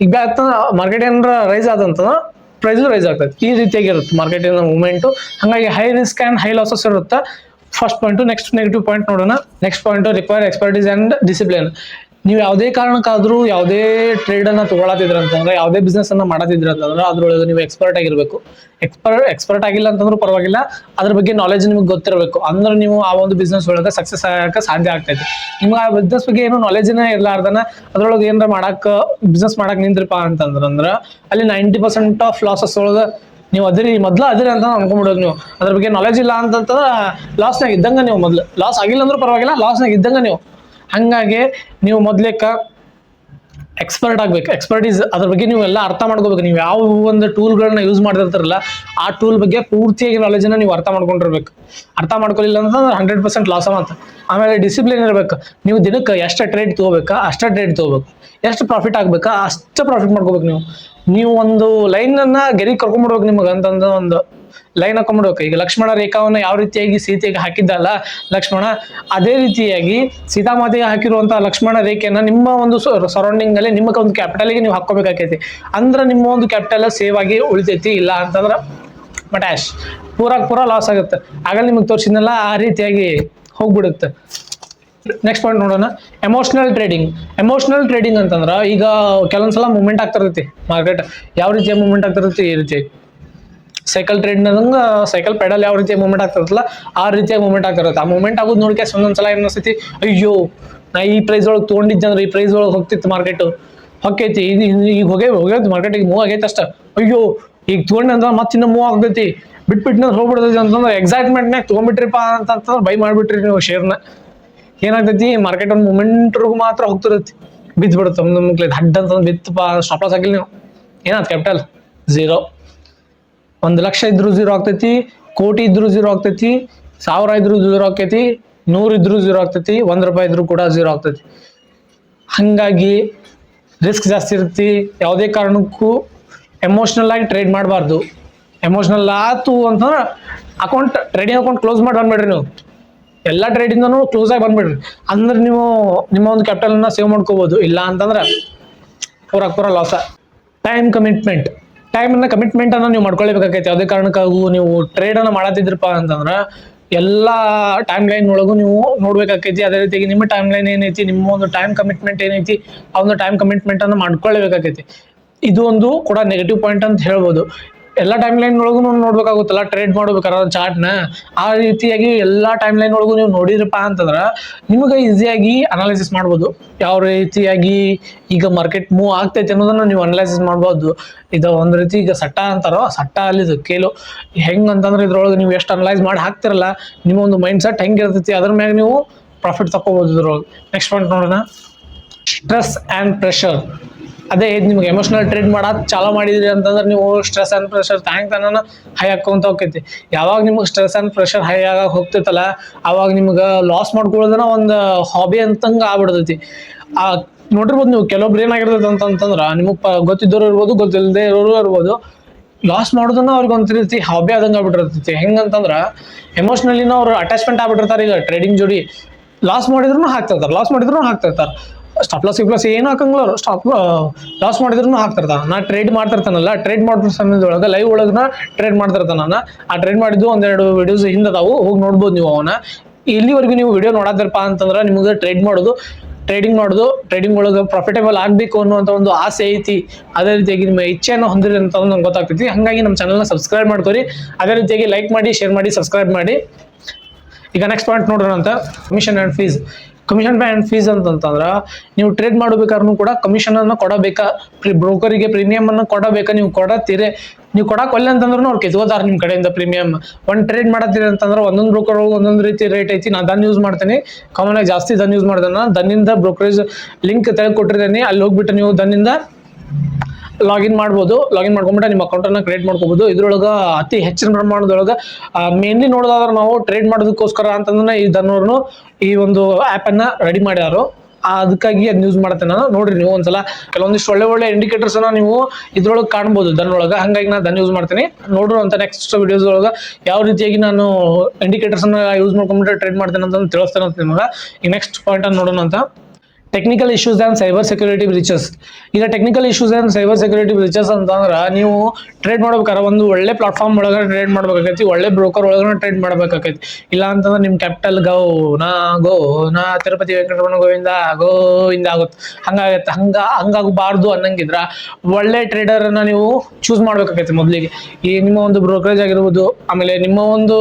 ಈಗ ಬ್ಯಾಕ್ ಮಾರ್ಕೆಟ್ ಏನಾರ ರೈಸ್ ಆದಂತಂದ್ರೆ ಪ್ರೈಸ್ ರೈಸ್ ಆಗ್ತೈತಿ. ಈ ರೀತಿಯಾಗಿ ಇರುತ್ತೆ ಮಾರ್ಕೆಟಿನ ಮೂಮೆಂಟು ಹಾಗಾಗಿ high risk and high losses ಇರುತ್ತೆ. First point next negative point ನೋಡೋಣ. Next point require expertise and discipline ನೀವು ಯಾವುದೇ ಕಾರಣಕ್ಕಾದ್ರೂ ಯಾವುದೇ ಟ್ರೇಡ್ ಅನ್ನ ತಗೊಳತಿದ್ರ ಅಂತಂದ್ರೆ, ಯಾವುದೇ ಬಿಸ್ನೆಸ್ ಅನ್ನ ಮಾಡತಿದ್ರ ಅಂತಂದ್ರೆ, ಅದ್ರೊಳಗೆ ನೀವು ಎಕ್ಸ್ಪರ್ಟ್ ಆಗಿರ್ಬೇಕು. ಎಕ್ಸ್ಪರ್ಟ್ ಎಕ್ಸ್ಪರ್ಟ್ ಆಗಿಲ್ಲ ಅಂತಂದ್ರೂ ಪರವಾಗಿಲ್ಲ. ಅದ್ರ ಬಗ್ಗೆ ನಾಲೆಜ್ ನಿಮ್ಗೆ ಗೊತ್ತಿರಬೇಕು. ಅಂದ್ರೆ ನೀವು ಆ ಒಂದು ಬಿಸ್ನೆಸ್ ಒಳಗೆ ಸಕ್ಸಸ್ ಆಗಕ್ಕೆ ಸಾಧ್ಯ ಆಗ್ತೈತಿ. ನಿಮ್ಗೆ ಆ ಬಿಸ್ನೆಸ್ ಬಗ್ಗೆ ಏನು ನಾಲೆಜ್ನ ಇರ್ಲಾರ್ದನ ಅದ್ರೊಳಗೆ ಏನಾರ ಮಾಡಕ್ ಬಿಸ್ನೆಸ್ ಮಾಡಕ್ ನಿಂತಿರಪ್ಪ ಅಂತಂದ್ರ ಅಲ್ಲಿ ನೈಂಟಿ ಪರ್ಸೆಂಟ್ ಆಫ್ ಲಾಸಸ್ ಒಳಗೆ ನೀವು ಅದಿರಿ, ಮೊದ್ಲು ಅದಿರಿ ಅಂತ ಅನ್ಕೊಂಡ್ಬಿಡೋದು ನೀವು. ಅದ್ರ ಬಗ್ಗೆ ನಾಲೆಜ್ ಇಲ್ಲ ಅಂತಂತಂದ್ರೆ ಲಾಸ್ನಾಗ ಇದ್ದಂಗ ನೀವು ಮೊದ್ಲು. ಲಾಸ್ ಆಗಿಲ್ಲ ಅಂದ್ರೂ ಪರವಾಗಿಲ್ಲ ಲಾಸ್ನಾಗ ಇದ್ದಂಗ ನೀವು. ಹಂಗಾಗಿ ನೀವು ಮೊದ್ಲೇಕ ಎಕ್ಸ್ಪರ್ಟ್ ಆಗ್ಬೇಕು. ಎಕ್ಸ್ಪರ್ಟೀಸ್ ಅದ್ರ ಬಗ್ಗೆ ನೀವು ಎಲ್ಲ ಅರ್ಥ ಮಾಡ್ಕೋಬೇಕು. ನೀವು ಯಾವ ಒಂದು ಟೂಲ್ಗಳನ್ನ ಯೂಸ್ ಮಾಡ್ತಿರ್ತಾರಲ್ಲ, ಆ ಟೂಲ್ ಬಗ್ಗೆ ಪೂರ್ತಿಯಾಗಿ ನಾಲೆಜನ್ನ ನೀವು ಅರ್ಥ ಮಾಡ್ಕೊಂಡಿರ್ಬೇಕು. ಅರ್ಥ ಮಾಡ್ಕೊಳ್ಳಿಲ್ಲ ಅಂತಂದ್ರೆ ಹಂಡ್ರೆಡ್ ಪರ್ಸೆಂಟ್ ಲಾಸ್ ಅಂತ. ಆಮೇಲೆ ಡಿಸಿಪ್ಲಿನ್ ಇರಬೇಕು. ನೀವು ದಿನಕ್ಕೆ ಎಷ್ಟು ಟ್ರೇಡ್ ತೊಗೋಬೇಕಾ, ಅಷ್ಟೇ ಟ್ರೇಡ್ ತೊಗೋಬೇಕು. ಎಷ್ಟು ಪ್ರಾಫಿಟ್ ಆಗ್ಬೇಕಾ, ಅಷ್ಟು ಪ್ರಾಫಿಟ್ ಮಾಡ್ಕೋಬೇಕು ನೀವು. ನೀವು ಒಂದು ಲೈನ್ ಅನ್ನ ಗೆರಿ ಕರ್ಕೊಂಡ್ಬಿಡ್ಬೇಕು ನಿಮಗೆ ಅಂತಂದ ಒಂದು ಲೈನ್ ಹಾಕೊಂಡ್ಬಿಡ್ಬೇಕು ಈಗ ಲಕ್ಷ್ಮಣ ರೇಖಾವನ್ನ ಯಾವ ರೀತಿಯಾಗಿ ಸೀತೆಗೆ ಹಾಕಿದ್ದಲ್ಲ, ಲಕ್ಷ್ಮಣ, ಅದೇ ರೀತಿಯಾಗಿ ಸೀತಾಮಾತೆಗೆ ಹಾಕಿರುವಂತಹ ಲಕ್ಷ್ಮಣ ರೇಖೆಯನ್ನ ನಿಮ್ಮ ಒಂದು ಸರೌಂಡಿಂಗ್ ಅಲ್ಲಿ ನಿಮ್ಮ ಒಂದು ಕ್ಯಾಪಿಟಲ್ಗೆ ನೀವು ಹಾಕೋಬೇಕಾಕೈತಿ ಅಂದ್ರೆ ನಿಮ್ಮ ಒಂದು ಕ್ಯಾಪಿಟಲ್ ಸೇವ್ ಆಗಿ ಉಳಿತೈತಿ, ಇಲ್ಲ ಅಂತಂದ್ರೆ ಮಟ್ಯಾಶ್ ಪೂರ ಪೂರ ಲಾಸ್ ಆಗುತ್ತೆ. ಆಗಲ್ಲ ನಿಮಗೆ ತೋರಿಸಿದ್ನಲ್ಲ, ಆ ರೀತಿಯಾಗಿ ಹೋಗ್ಬಿಡುತ್ತೆ. ನೆಕ್ಸ್ಟ್ ಪಾಯಿಂಟ್ ನೋಡೋಣ. ಎಮೋಷನಲ್ ಟ್ರೇಡಿಂಗ್ ಎಮೋಷನಲ್ ಟ್ರೇಡಿಂಗ್ ಅಂತಂದ್ರೆ ಈಗ ಕೆಲವೊಂದ್ಸಲ ಮೂವ್ಮೆಂಟ್ ಆಗ್ತಿರ್ತೈತಿ ಮಾರ್ಕೆಟ್ ಯಾವ ರೀತಿಯ ಮೂವ್ಮೆಂಟ್ ಆಗ್ತಿರುತ್ತೆ ಈ ರೀತಿ. ಸೈಕಲ್ ಟ್ರೇಡ್ ನಂಗೆ ಸೈಕಲ್ ಪೆಡಲ್ ಯಾವ ರೀತಿಯ ಮೂವ್ಮೆಂಟ್ ಆಗ್ತಿರತ್ತಲ್ಲ ಆ ರೀತಿಯ ಮೂವ್ಮೆಂಟ್ ಆಗ್ತಿರುತ್ತೆ ಆ ಮೂವ್ಮೆಂಟ್ ಆಗೋದು ನೋಡ್ಕೆ ಒಂದೊಂದ್ಸಲ ಏನು ಅನಿಸ್ತೈತಿ ಅಯ್ಯೋ, ನಾ ಈ ಪ್ರೈಸ್ ಒಳಗೆ ತೊಗೊಂಡಿದ್ದೆ ಅಂದ್ರೆ ಈ ಪ್ರೈಸ್ ಒಳಗೆ ಹೋಗ್ತಿತ್ತು ಮಾರ್ಕೆಟ್ ಹೊಕ್ಕೈತಿ ಇದು ಈಗ ಹೋಗೇ ಹೋಗೈತಿ ಮಾರ್ಕೆಟಿಗೆ ಮೂವ್ ಆಗೈತೆ ಅಷ್ಟ. ಅಯ್ಯೋ, ಈಗ ತೊಗೊಂಡೆ ಅಂದ್ರೆ ಮತ್ತೆ ಇನ್ನೂ ಮೂವ್ ಆಗ್ತೈತಿ. ಬಿಟ್ಬಿಟ್ಟು ಹೋಗ್ಬಿಡ್ತೈತಿ ಅಂತಂದ್ರೆ ಎಕ್ಸೈಟ್ಮೆಂಟ್ನಾಗ ತೊಗೊಂಡ್ಬಿಟ್ರಿಪ್ಪ ಅಂತಂದ್ರೆ ಬೈ ಮಾಡಿಬಿಟ್ರಿ ನೀವು ಶೇರ್ನ. ಏನಾಗ್ತೈತಿ ಮಾರ್ಕೆಟ್ ಒಂದು ಮೂಮೆಂಟ್ರಿಗೂ ಮಾತ್ರ ಹೋಗ್ತಿರತ್ತೆ. ಬಿದ್ದು ಬಿಡುತ್ತೆ ನಮ್ ನಮ್ಗೆ ಹಡ್ ಅಂತ ಬಿತ್ತಪ್ಪ ಸ್ಟಾಪ್ ಲಾಸ್ ಆಗಿಲ್ಲ ನೀವು. ಏನಾಯ್ತು ಕ್ಯಾಪಿಟಲ್ ಝೀರೋ ಒಂದು ಲಕ್ಷ ಇದ್ರೂ ಝೀರೋ ಆಗ್ತೈತಿ, ಕೋಟಿ ಇದ್ರೂ ಝೀರೋ ಆಗ್ತೈತಿ, ಸಾವಿರ ಇದ್ರೂ ಝೀರೋ ಆಗ್ತೈತಿ, ನೂರು ಇದ್ರೂ ಝೀರೋ ಆಗ್ತೈತಿ, ಒಂದು ರೂಪಾಯಿ ಇದ್ರೂ ಕೂಡ ಝೀರೋ ಆಗ್ತೈತಿ. ಹಂಗಾಗಿ ರಿಸ್ಕ್ ಜಾಸ್ತಿ ಇರ್ತಿ ಯಾವುದೇ ಕಾರಣಕ್ಕೂ ಎಮೋಷ್ನಲ್ ಆಗಿ ಟ್ರೇಡ್ ಮಾಡಬಾರ್ದು. ಎಮೋಷ್ನಲ್ ಆತು ಅಂತಂದ್ರೆ ಅಕೌಂಟ್ ಟ್ರೇಡಿಂಗ್ ಅಕೌಂಟ್ ಕ್ಲೋಸ್ ಮಾಡಿ ಬಂದ್ಬಿಡ್ರಿ ನೀವು. ಎಲ್ಲ ಟ್ರೇಡಿಂದನೂ ಕ್ಲೋಸ್ ಆಗಿ ಬಂದ್ಬಿಡ್ರಿ. ಅಂದ್ರೆ ನೀವು ನಿಮ್ಮ ಒಂದು ಕ್ಯಾಪಿಟಲ್ನ ಸೇವ್ ಮಾಡ್ಕೋಬಹುದು ಇಲ್ಲ ಅಂತಂದ್ರೆ ಪೂರ ಪೂರ ಲಾಸ ಟೈಮ್ ಕಮಿಟ್ಮೆಂಟ್ ಅನ್ನ ಕಮಿಟ್ಮೆಂಟ್ ಅನ್ನ ನೀವು ಮಾಡ್ಕೊಳ್ಬೇಕಾಗೈತಿ. ಯಾವುದೇ ಕಾರಣಕ್ಕಾಗೂ ನೀವು ಟ್ರೇಡ್ ಅನ್ನ ಮಾಡತ್ತಿದ್ರಪ್ಪ ಅಂತಂದ್ರೆ ಎಲ್ಲ ಟೈಮ್ ಲೈನ್ ಒಳಗೂ ನೀವು ನೋಡ್ಬೇಕಾಗೈತಿ. ಅದೇ ರೀತಿಯಾಗಿ ನಿಮ್ಮ ಟೈಮ್ ಲೈನ್ ಏನೈತಿ, ನಿಮ್ಮ ಒಂದು ಟೈಮ್ ಕಮಿಟ್ಮೆಂಟ್ ಏನೈತಿ, ಆ ಒಂದು ಟೈಮ್ ಕಮಿಟ್ಮೆಂಟ್ ಅನ್ನ ಮಾಡ್ಕೊಳ್ಳೇಬೇಕಾಗೈತಿ ಇದು ಒಂದು ಕೂಡ ನೆಗೆಟಿವ್ ಪಾಯಿಂಟ್ ಅಂತ ಹೇಳ್ಬೋದು. ಎಲ್ಲ ಟೈಮ್ ಲೈನ್ ಒಳಗೂ ನೋಡ್ಬೇಕಾಗುತ್ತಲ್ಲ ಟ್ರೇಡ್ ಮಾಡ್ಬೇಕಾದ್ರೆ ನ? ಆ ರೀತಿಯಾಗಿ ಎಲ್ಲ ಟೈಮ್ ಲೈನ್ ಒಳಗೂ ನೀವು ನೋಡಿದ್ರಪ್ಪ ಅಂತಂದ್ರೆ ನಿಮಗೆ ಈಸಿಯಾಗಿ ಅನಾಲಿಸಿಸ್ ಮಾಡ್ಬೋದು. ಯಾವ ರೀತಿಯಾಗಿ ಈಗ ಮಾರ್ಕೆಟ್ ಮೂವ್ ಆಗ್ತೈತೆ ಅನ್ನೋದನ್ನ ನೀವು ಅನಲೈಸಿಸ್ ಮಾಡ್ಬೋದು. ಇದು ಒಂದು ರೀತಿ ಈಗ ಸಟ್ಟ ಅಂತಾರೋ, ಸಟ್ಟ ಅಲ್ಲಿದು, ಕೇಲು. ಹೆಂಗ್ ಅಂತಂದ್ರೆ ಇದ್ರೊಳಗೆ ನೀವು ಎಷ್ಟು ಅನಲೈಸ್ ಮಾಡಿ ಹಾಕ್ತಿರಲ್ಲ, ನಿಮ್ಮ ಒಂದು ಮೈಂಡ್ ಸೆಟ್ ಹೆಂಗಿರ್ತೈತಿ ಅದ್ರ ಮ್ಯಾಗ ನೀವು ಪ್ರಾಫಿಟ್ ತಗೋಬೋದು ಇದ್ರೊಳಗೆ. ನೆಕ್ಸ್ಟ್ ಪಾಯಿಂಟ್ ನೋಡೋಣ. Stress and pressure. ಅದೇ ಇದು ನಿಮ್ಗೆ ಎಮೋಷನಲ್ ಟ್ರೀಟ್ ಮಾಡೋದು ಚಾಲೋ ಮಾಡಿದ್ರಿ ಅಂತಂದ್ರೆ ನೀವು ಸ್ಟ್ರೆಸ್ ಆ್ಯಂಡ್ ಪ್ರೆಷರ್ ಥ್ಯಾಂಕ್ ತನನ ಹೈ ಹಾಕೊಂತ ಹೋಗ್ತೈತಿ ಯಾವಾಗ ನಿಮ್ಗೆ ಸ್ಟ್ರೆಸ್ ಆ್ಯಂಡ್ ಪ್ರೆಷರ್ ಹೈ ಆಗಾಗ ಹೋಗ್ತೈತಲ್ಲ ಆವಾಗ ನಿಮ್ಗೆ ಲಾಸ್ ಮಾಡ್ಕೊಳ್ಳೋದನ್ನ ಒಂದು ಹಾಬಿ ಅಂತಂಗೆ ಆಗ್ಬಿಡ್ತೈತಿ. ಆ, ನೋಡಿರ್ಬೋದು ನೀವು ಕೆಲವೊಬ್ರು ಏನಾಗಿರ್ತೈತೆ ಅಂತಂತಂದ್ರೆ ನಿಮಗೆ ಪ ಗೊತ್ತಿದ್ದವ್ರು ಇರ್ಬೋದು ಗೊತ್ತಿಲ್ಲದೆ ಇರೋರು ಇರ್ಬೋದು. ಲಾಸ್ ಮಾಡೋದನ್ನ ಅವ್ರಿಗೆ ಒಂದು ರೀತಿ ಹಾಬಿ ಆದಂಗೆ ಆಗ್ಬಿಟ್ಟಿರ್ತೈತಿ. ಹೆಂಗಂತಂದ್ರೆ ಎಮೋಷ್ನಲಿನ ಅವ್ರು ಅಟ್ಯಾಚ್ಮೆಂಟ್ ಆಗ್ಬಿಟ್ಟಿರ್ತಾರೆ. ಈಗ ಟ್ರೇಡಿಂಗ್ ಜೋಡಿ ಲಾಸ್ ಮಾಡಿದ್ರು ಹಾಕ್ತಿರ್ತಾರೆ ಲಾಸ್ ಮಾಡಿದ್ರು ಹಾಕ್ತಿರ್ತಾರೆ. ಸ್ಟಾಪ್ ಲಾಸ್ ಪ್ಲಸ್ ಏನು ಹಾಕಂಗಿಲ್ಲ ಸ್ಟಾಪ್ ಲಾಸ್ ಮಾಡಿದ್ರು ಹಾಕ್ತಿರ್ತಾನ ನಾ ಟ್ರೇಡ್ ಮಾಡ್ತಿರ್ತಾನಲ್ಲ ಟ್ರೇಡ್ ಮಾಡೋ ಸಮಯದೊಳಗೆ ಲೈವ್ ಒಳಗನ ಟ್ರೇಡ್ ಮಾಡ್ತಿರ್ತಾನ ನಾನು ಆ ಟ್ರೇಡ್ ಮಾಡಿದ್ದು ಒಂದೆರಡು ವಿಡಿಯೋಸ್ ಹಿಂದದಾವು ಹೋಗಿ ನೋಡ್ಬೋದು ನೀವು ಅವನ್ನ ಇಲ್ಲಿವರೆಗೂ ನೀವು ವಿಡಿಯೋ ನೋಡಾದ್ರಪ್ಪ ಅಂತಂದ್ರೆ ನಿಮಗೆ ಟ್ರೇಡ್ ಮಾಡೋದು ಟ್ರೇಡಿಂಗ್ ಮಾಡೋದು ಟ್ರೇಡಿಂಗ್ ಒಳಗೆ ಪ್ರಾಫಿಟೇಬಲ್ ಆಗಬೇಕು ಅನ್ನುವಂಥ ಒಂದು ಆಸೆ ಐತಿ. ಅದೇ ರೀತಿಯಾಗಿ ನಿಮ್ಮ ಇಚ್ಛೆಯನ್ನು ಹೊಂದಿರಿ ಅಂತ ನಂಗೆ ಗೊತ್ತಾಗ್ತೈತಿ. ಹಾಗಾಗಿ ನಮ್ಮ ಚಾನಲ್ನ ಸಬ್ಸ್ಕ್ರೈಬ್ ಮಾಡ್ಕೊರಿ. ಅದೇ ರೀತಿಯಾಗಿ ಲೈಕ್ ಮಾಡಿ ಶೇರ್ ಮಾಡಿ ಸಬ್ಸ್ಕ್ರೈಬ್ ಮಾಡಿ. ಈಗ ನೆಕ್ಸ್ಟ್ ಪಾಯಿಂಟ್ ನೋಡೋಣ ಅಂತ commission and fees commission and fees ಅಂತಂತಂದ್ರೆ ನೀವು ಟ್ರೇಡ್ ಮಾಡಬೇಕಾದ್ರೂ ಕೂಡ ಕಮಿಷನನ್ನು ಕೊಡಬೇಕಾ? ಪ್ರಿ ಬ್ರೋಕರಿಗೆ ಪ್ರೀಮಿಯಮನ್ನು ಕೊಡಬೇಕಾ? ನೀವು ಕೊಡತ್ತೀರಿ ನೀವು ಕೊಡಕ್ಕೆ ಅಂತಂದ್ರೂ ಅವ್ರು ಕಿತ್ಕೋತಾರೆ ನಿಮ್ಮ ಕಡೆಯಿಂದ ಪ್ರೀಮಿಯಮ್ ಒಂದು ಟ್ರೇಡ್ ಮಾಡತ್ತೀರಿ ಅಂತಂದ್ರೆ ಒಂದೊಂದು ಬ್ರೋಕರ್ ಒಂದೊಂದು ರೀತಿ ರೇಟ್ ಐತಿ. ನಾನು ದನ್ ಯೂಸ್ ಮಾಡ್ತೀನಿ. ಕಾಮನ್ ಆಗಿ ಜಾಸ್ತಿ ದನ್ ಯೂಸ್ ಮಾಡ್ದೆ ನಾನು ದನ್ನಿಂದ ಬ್ರೋಕರೇಜ್ ಲಿಂಕ್ ತೆಗೆದು ಕೊಟ್ಟಿದ್ದೀನಿ ಅಲ್ಲಿ ಹೋಗ್ಬಿಟ್ಟು ನೀವು ದನ್ನಿಂದ ಲಾಗಿನ್ ಮಾಡ್ಬೋದು, ಲಾಗಿನ್ ಮಾಡ್ಕೊಂಬಿಟ್ಟು ನಿಮ್ಮ ಅಕೌಂಟನ್ನು ಕ್ರಿಯೇಟ್ ಮಾಡ್ಕೋಬೋದು. ಇದ್ರೊಳಗೆ ಅತಿ ಹೆಚ್ಚಿನ ಪ್ರಮಾಣದೊಳಗೆ ಮೇನ್ಲಿ ನೋಡೋದಾದ್ರೆ ನಾವು ಟ್ರೇಡ್ ಮಾಡೋದಕ್ಕೋಸ್ಕರ ಅಂತಂದ್ರೆ ಈ ದನ್ನೋರ್ನು ಈ ಒಂದು ಆ್ಯಪನ್ನು ರೆಡಿ ಮಾಡ್ಯಾರು. ಅದಕ್ಕಾಗಿ ಅದನ್ನ ಯೂಸ್ ಮಾಡ್ತೇನೆ ನಾನು. ನೋಡ್ರಿ ನೀವು ಒಂದ್ಸಲ, ಕೆಲವೊಂದಿಷ್ಟು ಒಳ್ಳೆ ಒಳ್ಳೆ ಇಂಡಿಕೇಟರ್ಸ್ ಅನ್ನ ನೀವು ಇದ್ರೊಳಗೆ ಕಾಣ್ಬೋದು ದನ್ನೊಳಗೆ ಹಾಗಾಗಿ ನಾನು ದನ್ ಯೂಸ್ ಮಾಡ್ತೀನಿ. ನೋಡ್ರು ಅಂತ ನೆಕ್ಸ್ಟ್ ವಿಡಿಯೋಸ್ ಒಳಗೆ ಯಾವ ರೀತಿಯಾಗಿ ನಾನು ಇಂಡಿಕೇಟರ್ಸ್ ಅನ್ನ ಯೂಸ್ ಮಾಡ್ಕೊಂಡ್ಬಿಟ್ಟು ಟ್ರೇಡ್ ಮಾಡ್ತೇನೆ ಅಂತ ತಿಳಿಸ್ತೇನೆ ಅಂತ ನಿಮಗೆ. ಈ ನೆಕ್ಸ್ಟ್ ಪಾಯಿಂಟ್ ಅನ್ನು ನೋಡೋಣ ಅಂತ. Technical issues and cyber security breaches ಈಗ technical issues and cyber security breaches ಅಂತಂದ್ರೆ ನೀವು ಟ್ರೇಡ್ ಮಾಡ್ಬೇಕಾದ್ರೆ ಒಂದು ಒಳ್ಳೆ ಪ್ಲಾಟ್ಫಾರ್ಮ್ ಒಳಗಡೆ ಟ್ರೇಡ್ ಮಾಡ್ಬೇಕಾಗೈತಿ, ಒಳ್ಳೆ ಬ್ರೋಕರ್ ಒಳಗಡೆ ಟ್ರೇಡ್ ಮಾಡ್ಬೇಕಾಗೈತಿ. ಇಲ್ಲ ಅಂತಂದ್ರೆ ನಿಮ್ಮ ಕ್ಯಾಪಿಟಲ್ ಗೋ ನಾ ಗೋ ನಾ ತಿರುಪತಿ ವೆಂಕಟರಮಣ ಗೋವಿಂದ ಗೋ ಇಂದ ಆಗುತ್ತೆ ಹಂಗಾಗತ್ತೆ ಹಂಗ, ಹಂಗಾಗಬಾರ್ದು ಅನ್ನಂಗಿದ್ರ ಒಳ್ಳೆ ಟ್ರೇಡರನ್ನ ನೀವು ಚೂಸ್ ಮಾಡ್ಬೇಕಾಗೈತಿ ಮೊದಲಿಗೆ. ಈ ನಿಮ್ಮ ಒಂದು ಬ್ರೋಕರೇಜ್ ಆಗಿರ್ಬೋದು, ಆಮೇಲೆ ನಿಮ್ಮ ಒಂದು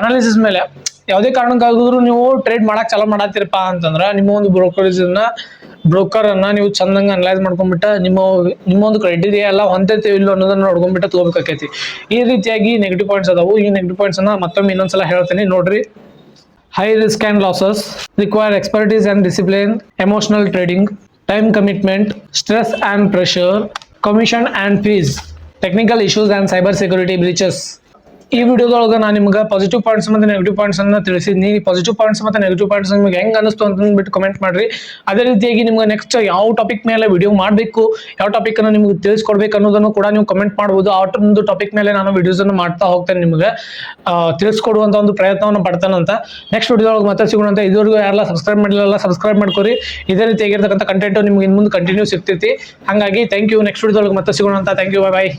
ಅನಾಲಿಸಿಸ್ ಮೇಲೆ ಯಾವುದೇ ಕಾರಣಕ್ಕಾಗಿದ್ರು ನೀವು ಟ್ರೇಡ್ ಮಾಡಕ್ ಚಾಲೂ ಮಾಡತ್ತೀರಪ್ಪ ಅಂತಂದ್ರೆ ನಿಮ್ಮ ಒಂದು ಬ್ರೋಕರೇಜ್ ಅನ್ನ ಬ್ರೋಕರ್ ಅನ್ನ ನೀವು ಚಂದಂಗ ಅನಲೈಸ್ ಮಾಡ್ಕೊಂಡ್ಬಿಟ್ಟ ನಿಮ್ಮ ನಿಮ್ಮ ಒಂದು ಕ್ರೈಟೀರಿಯಾ ಎಲ್ಲ ಹೊಂದೈತೆ ಇಲ್ಲ ಅನ್ನೋದನ್ನ ನೋಡ್ಕೊಂಡ್ಬಿಟ್ಟು ತಗೋಬೇಕಾಕೈತಿ. ಈ ರೀತಿಯಾಗಿ ನೆಗೆಟಿವ್ ಪಾಯಿಂಟ್ಸ್ ಅದಾವು. ಈ ನೆಗೆಟಿವ್ ಪಾಯಿಂಟ್ಸ್ ಅನ್ನ ಮತ್ತೊಮ್ಮೆ ಇನ್ನೊಂದ್ಸಲ ಹೇಳ್ತೀನಿ. ನೋಡ್ರಿ. High risk and losses require expertise and discipline emotional trading time commitment stress and pressure commission and fees technical issues and cyber security breaches ಈ ವಿಡಿಯೋದೊಳಗೆ ನಾನು ನಿಮ್ಗೆ ಪಾಸಿಟಿವ್ ಪಾಯಿಂಟ್ಸ್ ಮತ್ತು ನೆಗೆಟಿವ್ ಪಾಯಿಂಟ್ಸ್ ಅನ್ನ ತಿಳಿಸಿದ್ನಿ. ಪಾಸಿಟಿವ್ ಪಾಯಿಂಟ್ಸ್ ಮತ್ತು ನೆಗೆಟಿವ್ ಪಾಯಿಂಟ್ಸ್ ನಿಮ್ಗೆ ಹೆಂಗೆ ಅನಿಸ್ತು ಅಂತ ಕಮೆಂಟ್ ಮಾಡ್ರಿ. ಅದೇ ರೀತಿಯಾಗಿ ನಿಮ್ಗೆ ನೆಕ್ಸ್ಟ್ ಯಾವ ಟಾಪಿಕ್ ಮೇಲೆ ವಿಡಿಯೋ ಮಾಡಬೇಕು, ಯಾವ ಟಾಪಿಕ್ ಅನ್ನು ನಿಮ್ಗೆ ತಿಳಿಸ್ಕೊಡ್ಬೇಕು ಅನ್ನೋದನ್ನು ಕೂಡ ನೀವು ಕಮೆಂಟ್ ಮಾಡ್ಬೋದು. ಆ ಒಂದು ಟಾಪಿಕ್ ಮೇಲೆ ನಾನು ವಿಡಿಯೋಸ್ ಅನ್ನು ಮಾಡ್ತಾ ಹೋಗ್ತೇನೆ ನಿಮಗೆ. ತಿಳಿಸ್ಕೊಡುವಂತ ಒಂದು ಪ್ರಯತ್ನವನ್ನು ಪಡ್ತಾನಂತ ನೆಕ್ಸ್ಟ್ ವಿಡಿಯೋದೊಳಗೆ ಮತ್ತೆ ಸಿಗೋಣ ಅಂತ. ಇದುವರೆಗೂ ಯಾರೆಲ್ಲ ಸಬ್ಸ್ಕ್ರೈಬ್ ಮಾಡಿಲ್ಲ ಸಬ್ಸ್ಕ್ರೈಬ್ ಮಾಡ್ಕೊರಿ. ಇದೇ ರೀತಿಯಾಗಿರ್ತಕ್ಕಂಥ ಕಂಟೆಂಟ್ ನಿಮ್ಗೆ ಇನ್ನು ಮುಂದೆ ಕಂಟಿನ್ಯೂ ಸಿಗ್ತೈತಿ. ಹಾಗಾಗಿ ಥ್ಯಾಂಕ್ ಯು ನೆಕ್ಸ್ಟ್ ವಿಡಿಯೋದೊಳಗೆ ಮತ್ತೆ ಸಿಗೋಣ ಅಂತ. Thank you bye bye